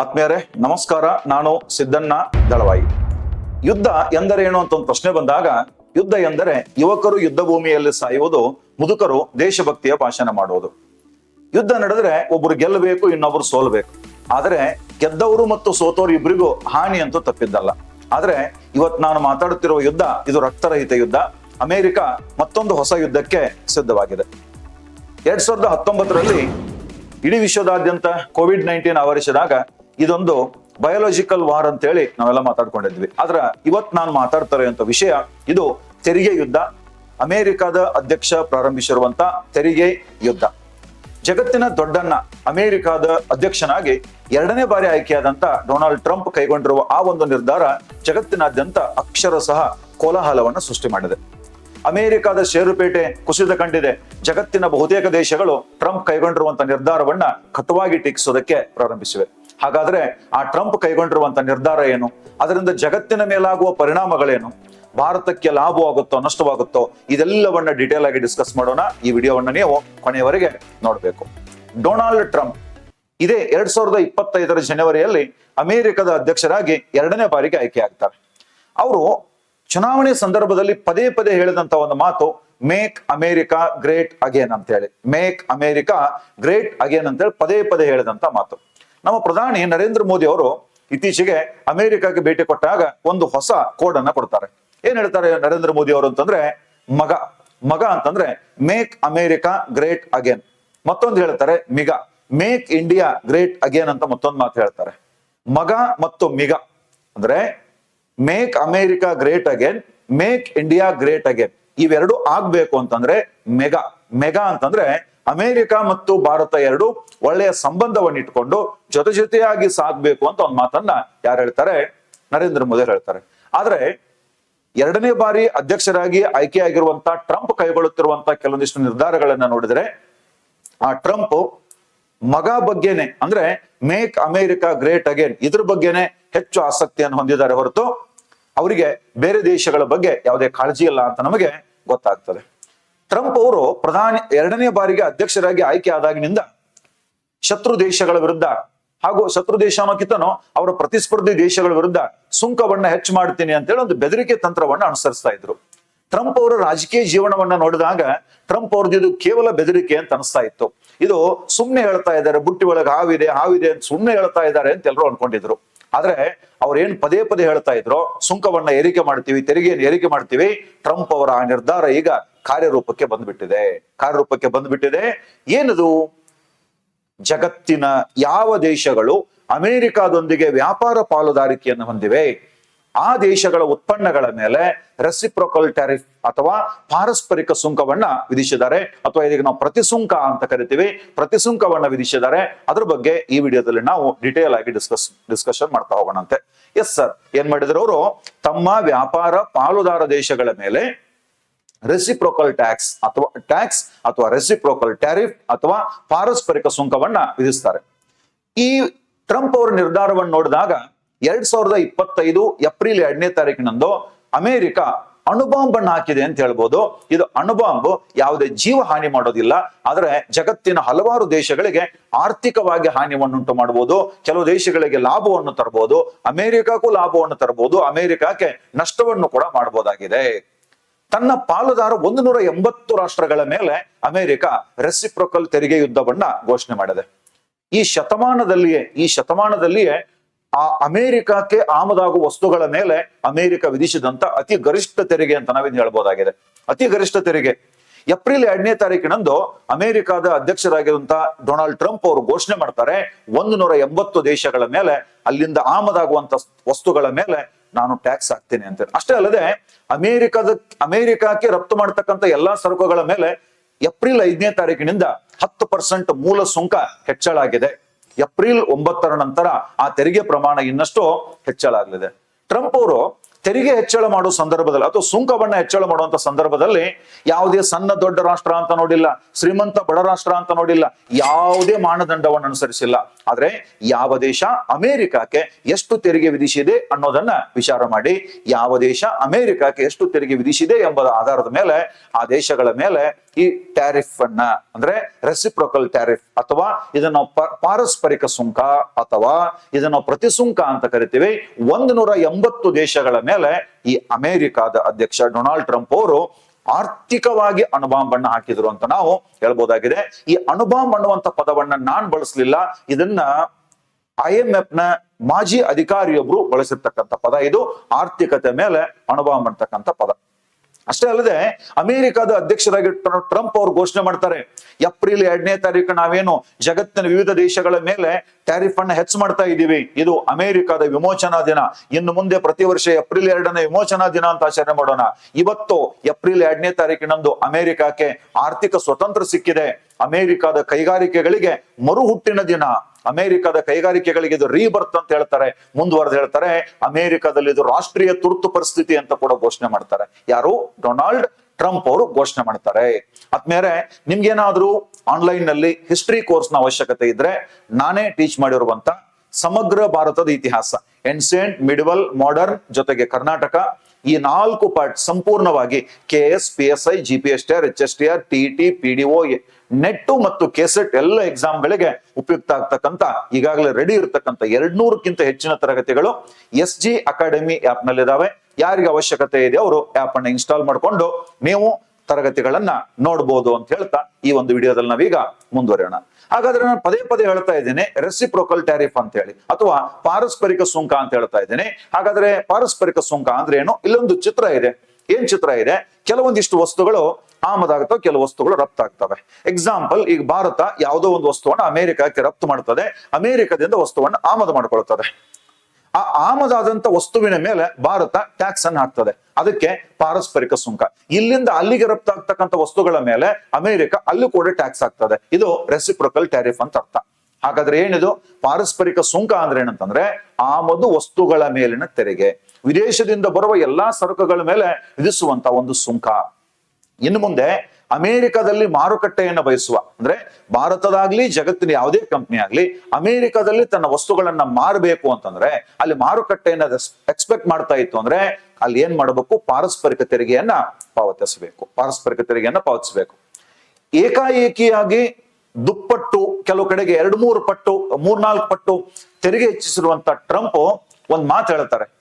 ಆತ್ಮೀಯರೇ, ನಮಸ್ಕಾರ. ನಾನು ಸಿದ್ದಣ್ಣ ದಳವಾಯಿ. ಯುದ್ಧ ಎಂದರೇನು ಅಂತ ಒಂದು ಪ್ರಶ್ನೆ ಬಂದಾಗ, ಯುದ್ಧ ಎಂದರೆ ಯುವಕರು ಯುದ್ಧ ಭೂಮಿಯಲ್ಲಿ ಸಾಯುವುದು, ಮುದುಕರು ದೇಶಭಕ್ತಿಯ ಭಾಷಣ ಮಾಡುವುದು. ಯುದ್ಧ ನಡೆದ್ರೆ ಒಬ್ರು ಗೆಲ್ಲಬೇಕು, ಇನ್ನೊಬ್ರು ಸೋಲ್ಬೇಕು. ಆದರೆ ಗೆದ್ದವರು ಮತ್ತು ಸೋತವರು ಇಬ್ಬರಿಗೂ ಹಾನಿ ಅಂತೂ ತಪ್ಪಿದ್ದಲ್ಲ. ಆದರೆ ಇವತ್ ನಾನು ಮಾತಾಡುತ್ತಿರುವ ಯುದ್ಧ, ಇದು ರಕ್ತರಹಿತ ಯುದ್ಧ. ಅಮೆರಿಕ ಮತ್ತೊಂದು ಹೊಸ ಯುದ್ಧಕ್ಕೆ ಸಿದ್ಧವಾಗಿದೆ. ಎರಡ್ ಸಾವಿರದ ಹತ್ತೊಂಬತ್ತರಲ್ಲಿ ಇಡೀ ವಿಶ್ವದಾದ್ಯಂತ ಕೋವಿಡ್ ನೈನ್ಟೀನ್ ಆವರಿಸಿದಾಗ ಇದೊಂದು ಬಯೋಲಾಜಿಕಲ್ ವಾರ್ ಅಂತ ಹೇಳಿ ನಾವೆಲ್ಲ ಮಾತಾಡ್ಕೊಂಡಿದ್ವಿ. ಆದ್ರೆ ಇವತ್ ನಾನು ಮಾತಾಡ್ತಾರೆ ಅಂತ ವಿಷಯ, ಇದು ತೆರಿಗೆ ಯುದ್ಧ. ಅಮೆರಿಕದ ಅಧ್ಯಕ್ಷ ಪ್ರಾರಂಭಿಸಿರುವಂತ ತೆರಿಗೆ ಯುದ್ಧ. ಜಗತ್ತಿನ ದೊಡ್ಡಣ್ಣ ಅಮೆರಿಕದ ಅಧ್ಯಕ್ಷನಾಗಿ ಎರಡನೇ ಬಾರಿ ಆಯ್ಕೆಯಾದಂತ ಡೊನಾಲ್ಡ್ ಟ್ರಂಪ್ ಕೈಗೊಂಡಿರುವ ಆ ಒಂದು ನಿರ್ಧಾರ ಜಗತ್ತಿನಾದ್ಯಂತ ಅಕ್ಷರಶಃ ಕೋಲಾಹಲವನ್ನು ಸೃಷ್ಟಿ ಮಾಡಿದೆ. ಅಮೆರಿಕದ ಷೇರುಪೇಟೆ ಕುಸಿತ ಕಂಡಿದೆ. ಜಗತ್ತಿನ ಬಹುತೇಕ ದೇಶಗಳು ಟ್ರಂಪ್ ಕೈಗೊಂಡಿರುವಂತಹ ನಿರ್ಧಾರವನ್ನ ಕಟುವಾಗಿ ಟೀಕಿಸೋದಕ್ಕೆ ಪ್ರಾರಂಭಿಸಿವೆ. ಹಾಗಾದ್ರೆ ಆ ಟ್ರಂಪ್ ಕೈಗೊಂಡಿರುವಂತ ನಿರ್ಧಾರ ಏನು? ಅದರಿಂದ ಜಗತ್ತಿನ ಮೇಲಾಗುವ ಪರಿಣಾಮಗಳೇನು? ಭಾರತಕ್ಕೆ ಲಾಭವಾಗುತ್ತೋ, ನಷ್ಟವಾಗುತ್ತೋ, ಇದೆಲ್ಲವನ್ನ ಡೀಟೇಲ್ ಆಗಿ ಡಿಸ್ಕಸ್ ಮಾಡೋಣ. ಈ ವಿಡಿಯೋವನ್ನ ನೀವು ಕೊನೆಯವರೆಗೆ ನೋಡಬೇಕು. ಡೊನಾಲ್ಡ್ ಟ್ರಂಪ್ ಇದೇ ಎರಡ್ ಸಾವಿರದ ಇಪ್ಪತ್ತೈದರ ಜನವರಿಯಲ್ಲಿ ಅಮೆರಿಕದ ಅಧ್ಯಕ್ಷರಾಗಿ ಎರಡನೇ ಬಾರಿಗೆ ಆಯ್ಕೆ ಆಗ್ತಾರೆ ಅವರು ಚುನಾವಣೆ ಸಂದರ್ಭದಲ್ಲಿ ಪದೇ ಪದೇ ಹೇಳಿದಂತ ಒಂದು ಮಾತು ಮೇಕ್ ಅಮೆರಿಕಾ ಗ್ರೇಟ್ ಅಗೇನ್ ಅಂತ ಹೇಳಿ ಮೇಕ್ ಅಮೆರಿಕಾ ಗ್ರೇಟ್ ಅಗೇನ್ ಅಂತ ಹೇಳಿ ಪದೇ ಪದೇ ಹೇಳಿದಂತ ಮಾತು. ನಮ್ಮ ಪ್ರಧಾನಿ ನರೇಂದ್ರ ಮೋದಿ ಅವರು ಇತ್ತೀಚೆಗೆ ಅಮೆರಿಕಕ್ಕೆ ಭೇಟಿ ಕೊಟ್ಟಾಗ ಒಂದು ಹೊಸ ಕೋಡ್ ಅನ್ನ ಕೊಡ್ತಾರೆ. ಏನ್ ಹೇಳ್ತಾರೆ ನರೇಂದ್ರ ಮೋದಿ ಅವರು ಅಂತಂದ್ರೆ, ಮಗ. ಮಗ ಅಂತಂದ್ರೆ ಮೇಕ್ ಅಮೆರಿಕಾ ಗ್ರೇಟ್ ಅಗೇನ್ ಮತ್ತೊಂದು ಹೇಳ್ತಾರೆ MIGA make India great again ಅಂತ ಮತ್ತೊಂದು ಮಾತು ಹೇಳ್ತಾರೆ. ಮಗ ಮತ್ತು ಮಿಗ. ಅಂದ್ರೆ make America great again make India great again ಇವೆರಡು ಆಗ್ಬೇಕು ಅಂತಂದ್ರೆ ಮೆಗಾ ಮೆಗಾ ಅಂತಂದ್ರೆ ಅಮೆರಿಕ ಮತ್ತು ಭಾರತ ಎರಡು ಒಳ್ಳೆಯ ಸಂಬಂಧವನ್ನು ಇಟ್ಕೊಂಡು ಜೊತೆ ಜೊತೆಯಾಗಿ ಸಾಧಬೇಕು ಅಂತ ಒಂದು ಮಾತನ್ನ ಯಾರು ಹೇಳ್ತಾರೆ? ನರೇಂದ್ರ ಮೋದಿ ಹೇಳ್ತಾರೆ. ಆದ್ರೆ ಎರಡನೇ ಬಾರಿ ಅಧ್ಯಕ್ಷರಾಗಿ ಆಯ್ಕೆಯಾಗಿರುವಂತ ಟ್ರಂಪ್ ಕೈಗೊಳ್ಳುತ್ತಿರುವಂತಹ ಕೆಲವೊಂದಿಷ್ಟು ನಿರ್ಧಾರಗಳನ್ನ ನೋಡಿದ್ರೆ ಆ ಟ್ರಂಪ್ ಮಗ ಬಗ್ಗೆನೆ ಅಂದ್ರೆ ಮೇಕ್ ಅಮೆರಿಕಾ ಗ್ರೇಟ್ ಅಗೇನ್ ಇದ್ರ ಬಗ್ಗೆನೆ ಹೆಚ್ಚು ಆಸಕ್ತಿಯನ್ನು ಹೊಂದಿದ್ದಾರೆ ಹೊರತು ಅವರಿಗೆ ಬೇರೆ ದೇಶಗಳ ಬಗ್ಗೆ ಯಾವುದೇ ಕಾಳಜಿ ಇಲ್ಲ ಅಂತ ನಮಗೆ ಗೊತ್ತಾಗ್ತದೆ. ಟ್ರಂಪ್ ಅವರು ಪ್ರಧಾನಿ ಎರಡನೇ ಬಾರಿಗೆ ಅಧ್ಯಕ್ಷರಾಗಿ ಆಯ್ಕೆ ಆದಾಗಿನಿಂದ ಶತ್ರು ದೇಶಗಳ ವಿರುದ್ಧ ಹಾಗೂ ಶತ್ರು ದೇಶ ಅವರ ಪ್ರತಿಸ್ಪರ್ಧಿ ದೇಶಗಳ ವಿರುದ್ಧ ಸುಂಕವನ್ನ ಹೆಚ್ಚು ಮಾಡ್ತೀನಿ ಅಂತೇಳಿ ಒಂದು ಬೆದರಿಕೆ ತಂತ್ರವನ್ನ ಅನುಸರಿಸ್ತಾ ಇದ್ರು. ಟ್ರಂಪ್ ಅವರ ರಾಜಕೀಯ ಜೀವನವನ್ನ ನೋಡಿದಾಗ ಟ್ರಂಪ್ ಅವ್ರದ್ದು ಇದು ಕೇವಲ ಬೆದರಿಕೆ ಅಂತ ಅನಿಸ್ತಾ ಇತ್ತು. ಇದು ಸುಮ್ಮನೆ ಹೇಳ್ತಾ ಇದ್ದಾರೆ, ಬುಟ್ಟಿ ಒಳಗೆ ಹಾವಿದೆ ಹಾವಿದೆ ಅಂತ ಸುಮ್ಮನೆ ಹೇಳ್ತಾ ಇದ್ದಾರೆ ಅಂತ ಎಲ್ಲರೂ ಅನ್ಕೊಂಡಿದ್ರು. ಆದ್ರೆ ಅವ್ರೇನ್ ಪದೇ ಪದೇ ಹೇಳ್ತಾ ಇದ್ರು ಸುಂಕವನ್ನ ಏರಿಕೆ ಮಾಡ್ತೀವಿ ತೆರಿಗೆಯನ್ನು ಏರಿಕೆ ಮಾಡ್ತೀವಿ, ಟ್ರಂಪ್ ಅವರ ಆ ನಿರ್ಧಾರ ಈಗ ಕಾರ್ಯರೂಪಕ್ಕೆ ಬಂದ್ಬಿಟ್ಟಿದೆ. ಕಾರ್ಯರೂಪಕ್ಕೆ ಬಂದ್ಬಿಟ್ಟಿದೆ. ಏನದು? ಜಗತ್ತಿನ ಯಾವ ದೇಶಗಳು ಅಮೆರಿಕಾದೊಂದಿಗೆ ವ್ಯಾಪಾರ ಪಾಲುದಾರಿಕೆಯನ್ನು ಹೊಂದಿವೆ? ಆ ದೇಶಗಳ ಉತ್ಪನ್ನಗಳ ಮೇಲೆ ರೆಸಿಪ್ರೊಕಲ್ ಟ್ಯಾರಿಫ್ ಅಥವಾ ಪಾರಸ್ಪರಿಕ ಸುಂಕವನ್ನ ವಿಧಿಸಿದ್ದಾರೆ. ಅಥವಾ ಇದಕ್ಕೆ ನಾವು ಪ್ರತಿಸುಂಕ ಅಂತ ಕರಿತೀವಿ. ಪ್ರತಿಸುಂಕವನ್ನ ವಿಧಿಸಿದ್ದಾರೆ. ಅದ್ರ ಬಗ್ಗೆ ಈ ವಿಡಿಯೋದಲ್ಲಿ ನಾವು ಡಿಟೇಲ್ ಆಗಿ ಡಿಸ್ಕಸ್ ಡಿಸ್ಕಷನ್ ಮಾಡ್ತಾ ಹೋಗೋಣಂತೆ. ಎಸ್ ಸರ್ ಏನ್ ಮಾಡಿದ್ರು ಅವರು? ತಮ್ಮ ವ್ಯಾಪಾರ ಪಾಲುದಾರ ದೇಶಗಳ ಮೇಲೆ ರೆಸಿಪ್ರೋಕಲ್ ಟ್ಯಾಕ್ಸ್ ಅಥವಾ ಟ್ಯಾಕ್ಸ್ ಅಥವಾ ರೆಸಿಪ್ರೋಕಲ್ ಟ್ಯಾರಿಫ್ ಅಥವಾ ಪಾರಸ್ಪರಿಕ ಸುಂಕವನ್ನ ವಿಧಿಸ್ತಾರೆ. ಈ ಟ್ರಂಪ್ ಅವರ ನಿರ್ಧಾರವನ್ನು ನೋಡಿದಾಗ ಎರಡ್ ಸಾವಿರದ ಇಪ್ಪತ್ತೈದು ಏಪ್ರಿಲ್ ಎರಡನೇ ತಾರೀಕಿನಂದು ಅಮೆರಿಕ ಅಣುಬಾಂಬ್ ಅನ್ನು ಹಾಕಿದೆ ಅಂತ ಹೇಳ್ಬೋದು. ಇದು ಅಣುಬಾಂಬ್ ಯಾವುದೇ ಜೀವ ಹಾನಿ ಮಾಡೋದಿಲ್ಲ. ಆದರೆ ಜಗತ್ತಿನ ಹಲವಾರು ದೇಶಗಳಿಗೆ ಆರ್ಥಿಕವಾಗಿ ಹಾನಿಯನ್ನುಂಟು ಮಾಡಬಹುದು ಕೆಲವು ದೇಶಗಳಿಗೆ ಲಾಭವನ್ನು ತರಬಹುದು ಅಮೆರಿಕಕ್ಕೂ ಲಾಭವನ್ನು ತರಬಹುದು ಅಮೆರಿಕಕ್ಕೆ ನಷ್ಟವನ್ನು ಕೂಡ ಮಾಡಬಹುದಾಗಿದೆ ತನ್ನ ಪಾಲುದಾರ ಒಂದು ನೂರ ಎಂಬತ್ತು ರಾಷ್ಟ್ರಗಳ ಮೇಲೆ ಅಮೆರಿಕ ರೆಸಿಪ್ರೋಕಲ್ ತೆರಿಗೆ ಯುದ್ಧವನ್ನ ಘೋಷಣೆ ಮಾಡಿದೆ. ಈ ಶತಮಾನದಲ್ಲಿಯೇ ಈ ಶತಮಾನದಲ್ಲಿಯೇ ಆ ಅಮೆರಿಕಕ್ಕೆ ಆಮದಾಗುವ ವಸ್ತುಗಳ ಮೇಲೆ ಅಮೆರಿಕ ವಿಧಿಸಿದಂತ ಅತಿ ಗರಿಷ್ಠ ತೆರಿಗೆ ಅಂತ ನಾವೇನು ಹೇಳ್ಬೋದಾಗಿದೆ. ಅತಿ ಗರಿಷ್ಠ ತೆರಿಗೆ. ಏಪ್ರಿಲ್ ಎರಡನೇ ತಾರೀಕಿನಂದು ಅಮೆರಿಕದ ಅಧ್ಯಕ್ಷರಾಗಿರುವಂತಹ ಡೊನಾಲ್ಡ್ ಟ್ರಂಪ್ ಅವರು ಘೋಷಣೆ ಮಾಡ್ತಾರೆ ಒಂದು ನೂರ ಎಂಬತ್ತು ದೇಶಗಳ ಮೇಲೆ ಅಲ್ಲಿಂದ ಆಮದಾಗುವಂತ ವಸ್ತುಗಳ ಮೇಲೆ ನಾನು ಟ್ಯಾಕ್ಸ್ ಹಾಕ್ತೇನೆ ಅಂತ. ಅಷ್ಟೇ ಅಲ್ಲದೆ, ಅಮೆರಿಕದ, ಅಮೆರಿಕಕ್ಕೆ ರಫ್ತು ಮಾಡ್ತಕ್ಕಂಥ ಎಲ್ಲಾ ಸರಕುಗಳ ಮೇಲೆ ಏಪ್ರಿಲ್ ಐದನೇ ತಾರೀಕಿನಿಂದ ಹತ್ತು ಪರ್ಸೆಂಟ್ ಮೂಲ ಸುಂಕ ಹೆಚ್ಚಳ ಆಗಿದೆ ಏಪ್ರಿಲ್ ಒಂಬತ್ತರ ನಂತರ ಆ ತೆರಿಗೆ ಪ್ರಮಾಣ ಇನ್ನಷ್ಟು ಹೆಚ್ಚಳ ಆಗಲಿದೆ ಟ್ರಂಪ್ ಅವರು ತೆರಿಗೆ ಹೆಚ್ಚಳ ಮಾಡುವ ಸಂದರ್ಭದಲ್ಲಿ ಅಥವಾ ಸುಂಕವನ್ನ ಹೆಚ್ಚಳ ಮಾಡುವಂತ ಸಂದರ್ಭದಲ್ಲಿ ಯಾವುದೇ ಸಣ್ಣ ದೊಡ್ಡ ರಾಷ್ಟ್ರ ಅಂತ ನೋಡಿಲ್ಲ, ಶ್ರೀಮಂತ ಬಡ ರಾಷ್ಟ್ರ ಅಂತ ನೋಡಿಲ್ಲ, ಯಾವುದೇ ಮಾನದಂಡವನ್ನು ಅನುಸರಿಸಿಲ್ಲ. ಆದ್ರೆ ಯಾವ ದೇಶ ಅಮೆರಿಕಕ್ಕೆ ಎಷ್ಟು ತೆರಿಗೆ ವಿಧಿಸಿದೆ ಅನ್ನೋದನ್ನ ವಿಚಾರ ಮಾಡಿ, ಯಾವ ದೇಶ ಅಮೆರಿಕಕ್ಕೆ ಎಷ್ಟು ತೆರಿಗೆ ವಿಧಿಸಿದೆ ಎಂಬ ಆಧಾರದ ಮೇಲೆ ಆ ದೇಶಗಳ ಮೇಲೆ ಈ ಟ್ಯಾರಿಫ್ ಅನ್ನ ಅಂದ್ರೆ ರೆಸಿಪ್ರೊಕಲ್ ಟ್ಯಾರಿಫ್ ಅಥವಾ ಇದನ್ನ ಪಾರಸ್ಪರಿಕ ಸುಂಕ ಅಥವಾ ಇದನ್ನ ಪ್ರತಿಸುಂಕ ಅಂತ ಕರಿತೀವಿ. ಒಂದು ನೂರ ಎಂಬತ್ತು ದೇಶಗಳ ಮೇಲೆ ಈ ಅಮೆರಿಕಾದ ಅಧ್ಯಕ್ಷ ಡೊನಾಲ್ಡ್ ಟ್ರಂಪ್ ಅವರು ಆರ್ಥಿಕವಾಗಿ ಅಣುಬಾಂಬನ್ನ ಹಾಕಿದ್ರು ಅಂತ ನಾವು ಹೇಳ್ಬೋದಾಗಿದೆ. ಈ ಅಣುಬಾಂಬ್ ಅನ್ನುವಂತ ಪದವನ್ನ ನಾನ್ ಬಳಸಲಿಲ್ಲ. ಇದನ್ನ ಐ ನ ಮಾಜಿ ಅಧಿಕಾರಿಯೊಬ್ರು ಬಳಸಿರ್ತಕ್ಕಂಥ ಪದ. ಇದು ಆರ್ಥಿಕತೆ ಮೇಲೆ ಅಣುಬಾಂಬ್ ಅಂತಕ್ಕಂಥ ಪದ. ಅಷ್ಟೇ ಅಲ್ಲದೆ ಅಮೆರಿಕದ ಅಧ್ಯಕ್ಷರಾಗಿ ಟ್ರಂಪ್ ಅವರು ಘೋಷಣೆ ಮಾಡ್ತಾರೆ. ಏಪ್ರಿಲ್ ಎರಡನೇ ತಾರೀಕು ನಾವೇನು ಜಗತ್ತಿನ ವಿವಿಧ ದೇಶಗಳ ಮೇಲೆ ಟ್ಯಾರಿಫ್ ಅನ್ನು ಹೆಚ್ಚು ಮಾಡ್ತಾ ಇದ್ದೀವಿ. ಇದು ಅಮೆರಿಕದ ವಿಮೋಚನಾ ದಿನ. ಇನ್ನು ಮುಂದೆ ಪ್ರತಿ ವರ್ಷ ಏಪ್ರಿಲ್ ಎರಡನೇ ವಿಮೋಚನಾ ದಿನ ಅಂತ ಆಚರಣೆ ಮಾಡೋಣ. ಇವತ್ತು ಏಪ್ರಿಲ್ ಎರಡನೇ ತಾರೀಕಿನಂದು ಅಮೆರಿಕಕ್ಕೆ ಆರ್ಥಿಕ ಸ್ವತಂತ್ರ ಸಿಕ್ಕಿದೆ. ಅಮೆರಿಕದ ಕೈಗಾರಿಕೆಗಳಿಗೆ ಮರುಹುಟ್ಟಿನ ದಿನ. ಅಮೆರಿಕದ ಕೈಗಾರಿಕೆಗಳಿಗೆ ಇದು ರೀಬರ್ತ್ ಅಂತ ಹೇಳ್ತಾರೆ, ಮುಂದುವರೆದು ಹೇಳ್ತಾರೆ. ಅಮೆರಿಕದಲ್ಲಿ ಇದು ರಾಷ್ಟ್ರೀಯ ತುರ್ತು ಪರಿಸ್ಥಿತಿ ಅಂತ ಕೂಡ ಘೋಷಣೆ ಮಾಡ್ತಾರೆ. ಯಾರು? ಡೊನಾಲ್ಡ್ ಟ್ರಂಪ್ ಅವರು ಘೋಷಣೆ ಮಾಡ್ತಾರೆ. ಆದ್ಮೇಲೆ ನಿಮ್ಗೇನಾದ್ರೂ ಆನ್ಲೈನ್ನಲ್ಲಿ ಹಿಸ್ಟ್ರಿ ಕೋರ್ಸ್ನ ಅವಶ್ಯಕತೆ ಇದ್ರೆ ನಾನೇ ಟೀಚ್ ಮಾಡಿರುವಂತ ಸಮಗ್ರ ಭಾರತದ ಇತಿಹಾಸ. ಎನ್ಸೆಂಟ್ ಮಿಡ್ವೆಲ್ ಮಾಡರ್ನ್ ಜೊತೆಗೆ ಕರ್ನಾಟಕ ಈ ನಾಲ್ಕು ಪಾರ್ಟ್ ಸಂಪೂರ್ಣವಾಗಿ K S P S I G P S T R H S T R T T P D O net ಮತ್ತು ಕೆಸೆಟ್ ಎಲ್ಲ ಎಕ್ಸಾಮ್ ಗಳಿಗೆ ಉಪಯುಕ್ತ ಆಗ್ತಕ್ಕಂತ, ಈಗಾಗಲೇ ರೆಡಿ ಇರತಕ್ಕಂತ ಎರಡ್ನೂರಕ್ಕಿಂತ ಹೆಚ್ಚಿನ ತರಗತಿಗಳು ಎಸ್ ಜಿ ಅಕಾಡೆಮಿ ಆಪ್ನಲ್ಲಿ ಇದಾವೆ ಯಾರಿಗೆ ಅವಶ್ಯಕತೆ ಇದೆ ಅವರು ಆಪ್ ಅನ್ನ ಇನ್ಸ್ಟಾಲ್ ಮಾಡಿಕೊಂಡು ನೀವು ತರಗತಿಗಳನ್ನ ನೋಡ್ಬೋದು ಅಂತ ಹೇಳ್ತಾ ಈ ಒಂದು ವಿಡಿಯೋದಲ್ಲಿ ನಾವೀಗ ಮುಂದುವರಿಯೋಣ. ಹಾಗಾದ್ರೆ ನಾನು ಪದೇ ಪದೇ ಹೇಳ್ತಾ ಇದ್ದೇನೆ ರೆಸಿಪ್ರೊಕಲ್ ಟ್ಯಾರಿಫ್ ಅಂತ ಹೇಳಿ ಅಥವಾ ಪಾರಸ್ಪರಿಕ ಸುಂಕ ಅಂತ ಹೇಳ್ತಾ ಇದ್ದೇನೆ. ಹಾಗಾದ್ರೆ ಪಾರಸ್ಪರಿಕ ಸುಂಕ ಅಂದ್ರೆ ಏನು? ಇಲ್ಲೊಂದು ಚಿತ್ರ ಇದೆ. ಏನ್ ಚಿತ್ರ ಇದೆ? ಕೆಲವೊಂದಿಷ್ಟು ವಸ್ತುಗಳು ಆಮದಾಗ್ತವೆ ಕೆಲವು ವಸ್ತುಗಳು ರಫ್ತಾಗ್ತವೆ. ಎಕ್ಸಾಂಪಲ್ ಈಗ ಭಾರತ ಯಾವುದೋ ಒಂದು ವಸ್ತುವನ್ನ ಅಮೆರಿಕಕ್ಕೆ ರಫ್ತು ಮಾಡ್ತದೆ. ಅಮೆರಿಕದಿಂದ ವಸ್ತುವನ್ನ ಆಮದು ಮಾಡ್ಕೊಳ್ತದೆ. ಆ ಆಮದಾದಂತ ವಸ್ತುವಿನ ಮೇಲೆ ಭಾರತ ಟ್ಯಾಕ್ಸ್ ಅನ್ನು ಹಾಕ್ತದೆ. ಅದಕ್ಕೆ ಪಾರಸ್ಪರಿಕ ಸುಂಕ. ಇಲ್ಲಿಂದ ಅಲ್ಲಿಗೆ ರಫ್ತಾಗ್ತಕ್ಕಂಥ ವಸ್ತುಗಳ ಮೇಲೆ ಅಮೆರಿಕ ಅಲ್ಲೂ ಕೂಡ ಟ್ಯಾಕ್ಸ್ ಆಗ್ತದೆ. ಇದು ರೆಸಿಪ್ರೊಕಲ್ ಟ್ಯಾರಿಫ್ ಅಂತ ಅರ್ಥ. ಹಾಗಾದ್ರೆ ಏನಿದು? ಪಾರಸ್ಪರಿಕ ಸುಂಕ ಅಂದ್ರೆ ಏನಂತಂದ್ರೆ ಆಮದು ವಸ್ತುಗಳ ಮೇಲಿನ ತೆರಿಗೆ. ವಿದೇಶದಿಂದ ಬರುವ ಎಲ್ಲಾ ಸರಕುಗಳ ಮೇಲೆ ವಿಧಿಸುವಂತ ಒಂದು ಸುಂಕ. ಇನ್ನು ಮುಂದೆ ಅಮೆರಿಕದಲ್ಲಿ ಮಾರುಕಟ್ಟೆಯನ್ನು ಬಯಸುವ, ಅಂದ್ರೆ ಭಾರತದಾಗ್ಲಿ, ಜಗತ್ತಿನ ಯಾವುದೇ ಕಂಪನಿ ಆಗ್ಲಿ, ಅಮೆರಿಕದಲ್ಲಿ ತನ್ನ ವಸ್ತುಗಳನ್ನ ಮಾರಬೇಕು ಅಂತಂದ್ರೆ, ಅಲ್ಲಿ ಮಾರುಕಟ್ಟೆಯನ್ನ ಎಕ್ಸ್ಪೆಕ್ಟ್ ಮಾಡ್ತಾ ಇತ್ತು ಅಂದ್ರೆ, ಅಲ್ಲಿ ಏನ್ ಮಾಡಬೇಕು? ಪಾರಸ್ಪರಿಕ ತೆರಿಗೆಯನ್ನ ಪಾವತಿಸಬೇಕು. ಪಾರಸ್ಪರಿಕ ತೆರಿಗೆಯನ್ನ ಪಾವತಿಸಬೇಕು. ಏಕಾಏಕಿಯಾಗಿ ದುಪ್ಪಟ್ಟು, ಕೆಲವು ಕಡೆಗೆ ಎರಡು ಮೂರು ಪಟ್ಟು ಮೂರ್ನಾಲ್ಕು ಪಟ್ಟು ತೆರಿಗೆ ಹೆಚ್ಚಿಸಿರುವಂತ ಟ್ರಂಪ್ ಒಂದ್ ಮಾತು ಹೇಳ್ತಾರೆ.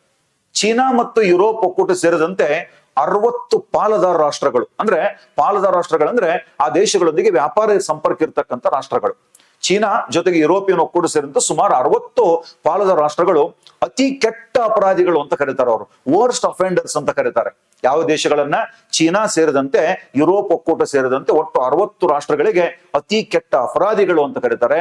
ಚೀನಾ ಮತ್ತು ಯುರೋಪ್ ಒಕ್ಕೂಟ ಸೇರಿದಂತೆ ಅರವತ್ತು ಪಾಲುದಾರ ರಾಷ್ಟ್ರಗಳು. ಅಂದ್ರೆ ಪಾಲುದಾರ ರಾಷ್ಟ್ರಗಳಂದ್ರೆ ಆ ದೇಶಗಳೊಂದಿಗೆ ವ್ಯಾಪಾರ ಸಂಪರ್ಕ ಇರತಕ್ಕಂತ ರಾಷ್ಟ್ರಗಳು. ಚೀನಾ ಜೊತೆಗೆ ಯುರೋಪಿಯನ್ ಒಕ್ಕೂಟ ಸೇರಿದಂತೆ ಸುಮಾರು ಅರವತ್ತು ಪಾಲುದಾರ ರಾಷ್ಟ್ರಗಳು ಅತಿ ಕೆಟ್ಟ ಅಪರಾಧಿಗಳು ಅಂತ ಕರೀತಾರೆ ಅವರು. ವರ್ಸ್ಟ್ ಅಫೆಂಡರ್ಸ್ ಅಂತ ಕರೀತಾರೆ. ಯಾವ ದೇಶಗಳನ್ನ? ಚೀನಾ ಸೇರಿದಂತೆ, ಯುರೋಪ್ ಒಕ್ಕೂಟ ಸೇರಿದಂತೆ ಒಟ್ಟು ಅರವತ್ತು ರಾಷ್ಟ್ರಗಳಿಗೆ ಅತಿ ಕೆಟ್ಟ ಅಪರಾಧಿಗಳು ಅಂತ ಕರೀತಾರೆ.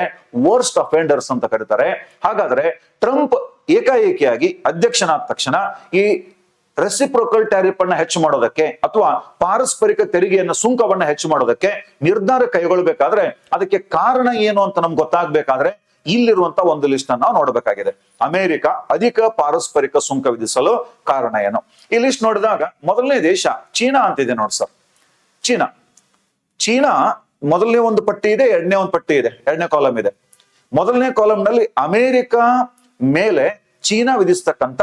ವರ್ಸ್ಟ್ ಅಫೆಂಡರ್ಸ್ ಅಂತ ಕರೀತಾರೆ. ಹಾಗಾದ್ರೆ ಟ್ರಂಪ್ ಏಕಾಏಕಿಯಾಗಿ ಅಧ್ಯಕ್ಷನಾದ ತಕ್ಷಣ ಈ ರೆಸಿಪ್ರೊಕಲ್ ಟ್ಯಾರಿಫ್ ಅನ್ನ ಹೆಚ್ಚು ಮಾಡೋದಕ್ಕೆ ಅಥವಾ ಪಾರಸ್ಪರಿಕ ತೆರಿಗೆಯನ್ನ ಸುಂಕವನ್ನ ಹೆಚ್ಚು ಮಾಡೋದಕ್ಕೆ ನಿರ್ಧಾರ ಕೈಗೊಳ್ಳಬೇಕಾದ್ರೆ ಅದಕ್ಕೆ ಕಾರಣ ಏನು ಅಂತ ನಮ್ಗೆ ಗೊತ್ತಾಗ್ಬೇಕಾದ್ರೆ ಇಲ್ಲಿರುವಂತ ಒಂದು ಲಿಸ್ಟ್ ಅನ್ನ ನಾವು ನೋಡಬೇಕಾಗಿದೆ. ಅಮೆರಿಕ ಅಧಿಕ ಪಾರಸ್ಪರಿಕ ಸುಂಕ ವಿಧಿಸಲು ಕಾರಣ ಏನು? ಈ ಲಿಸ್ಟ್ ನೋಡಿದಾಗ ಮೊದಲನೇ ದೇಶ ಚೀನಾ ಅಂತಿದೆ ನೋಡಿ ಸರ್. ಚೀನಾ. ಚೀನಾ ಮೊದಲನೇ ಒಂದು ಪಟ್ಟಿ ಇದೆ, ಎರಡನೇ ಒಂದು ಪಟ್ಟಿ ಇದೆ, ಎರಡನೇ ಕಾಲಮ್ ಇದೆ. ಮೊದಲನೇ ಕಾಲಂನಲ್ಲಿ ಅಮೆರಿಕ ಮೇಲೆ ಚೀನಾ ವಿಧಿಸ್ತಕ್ಕಂತ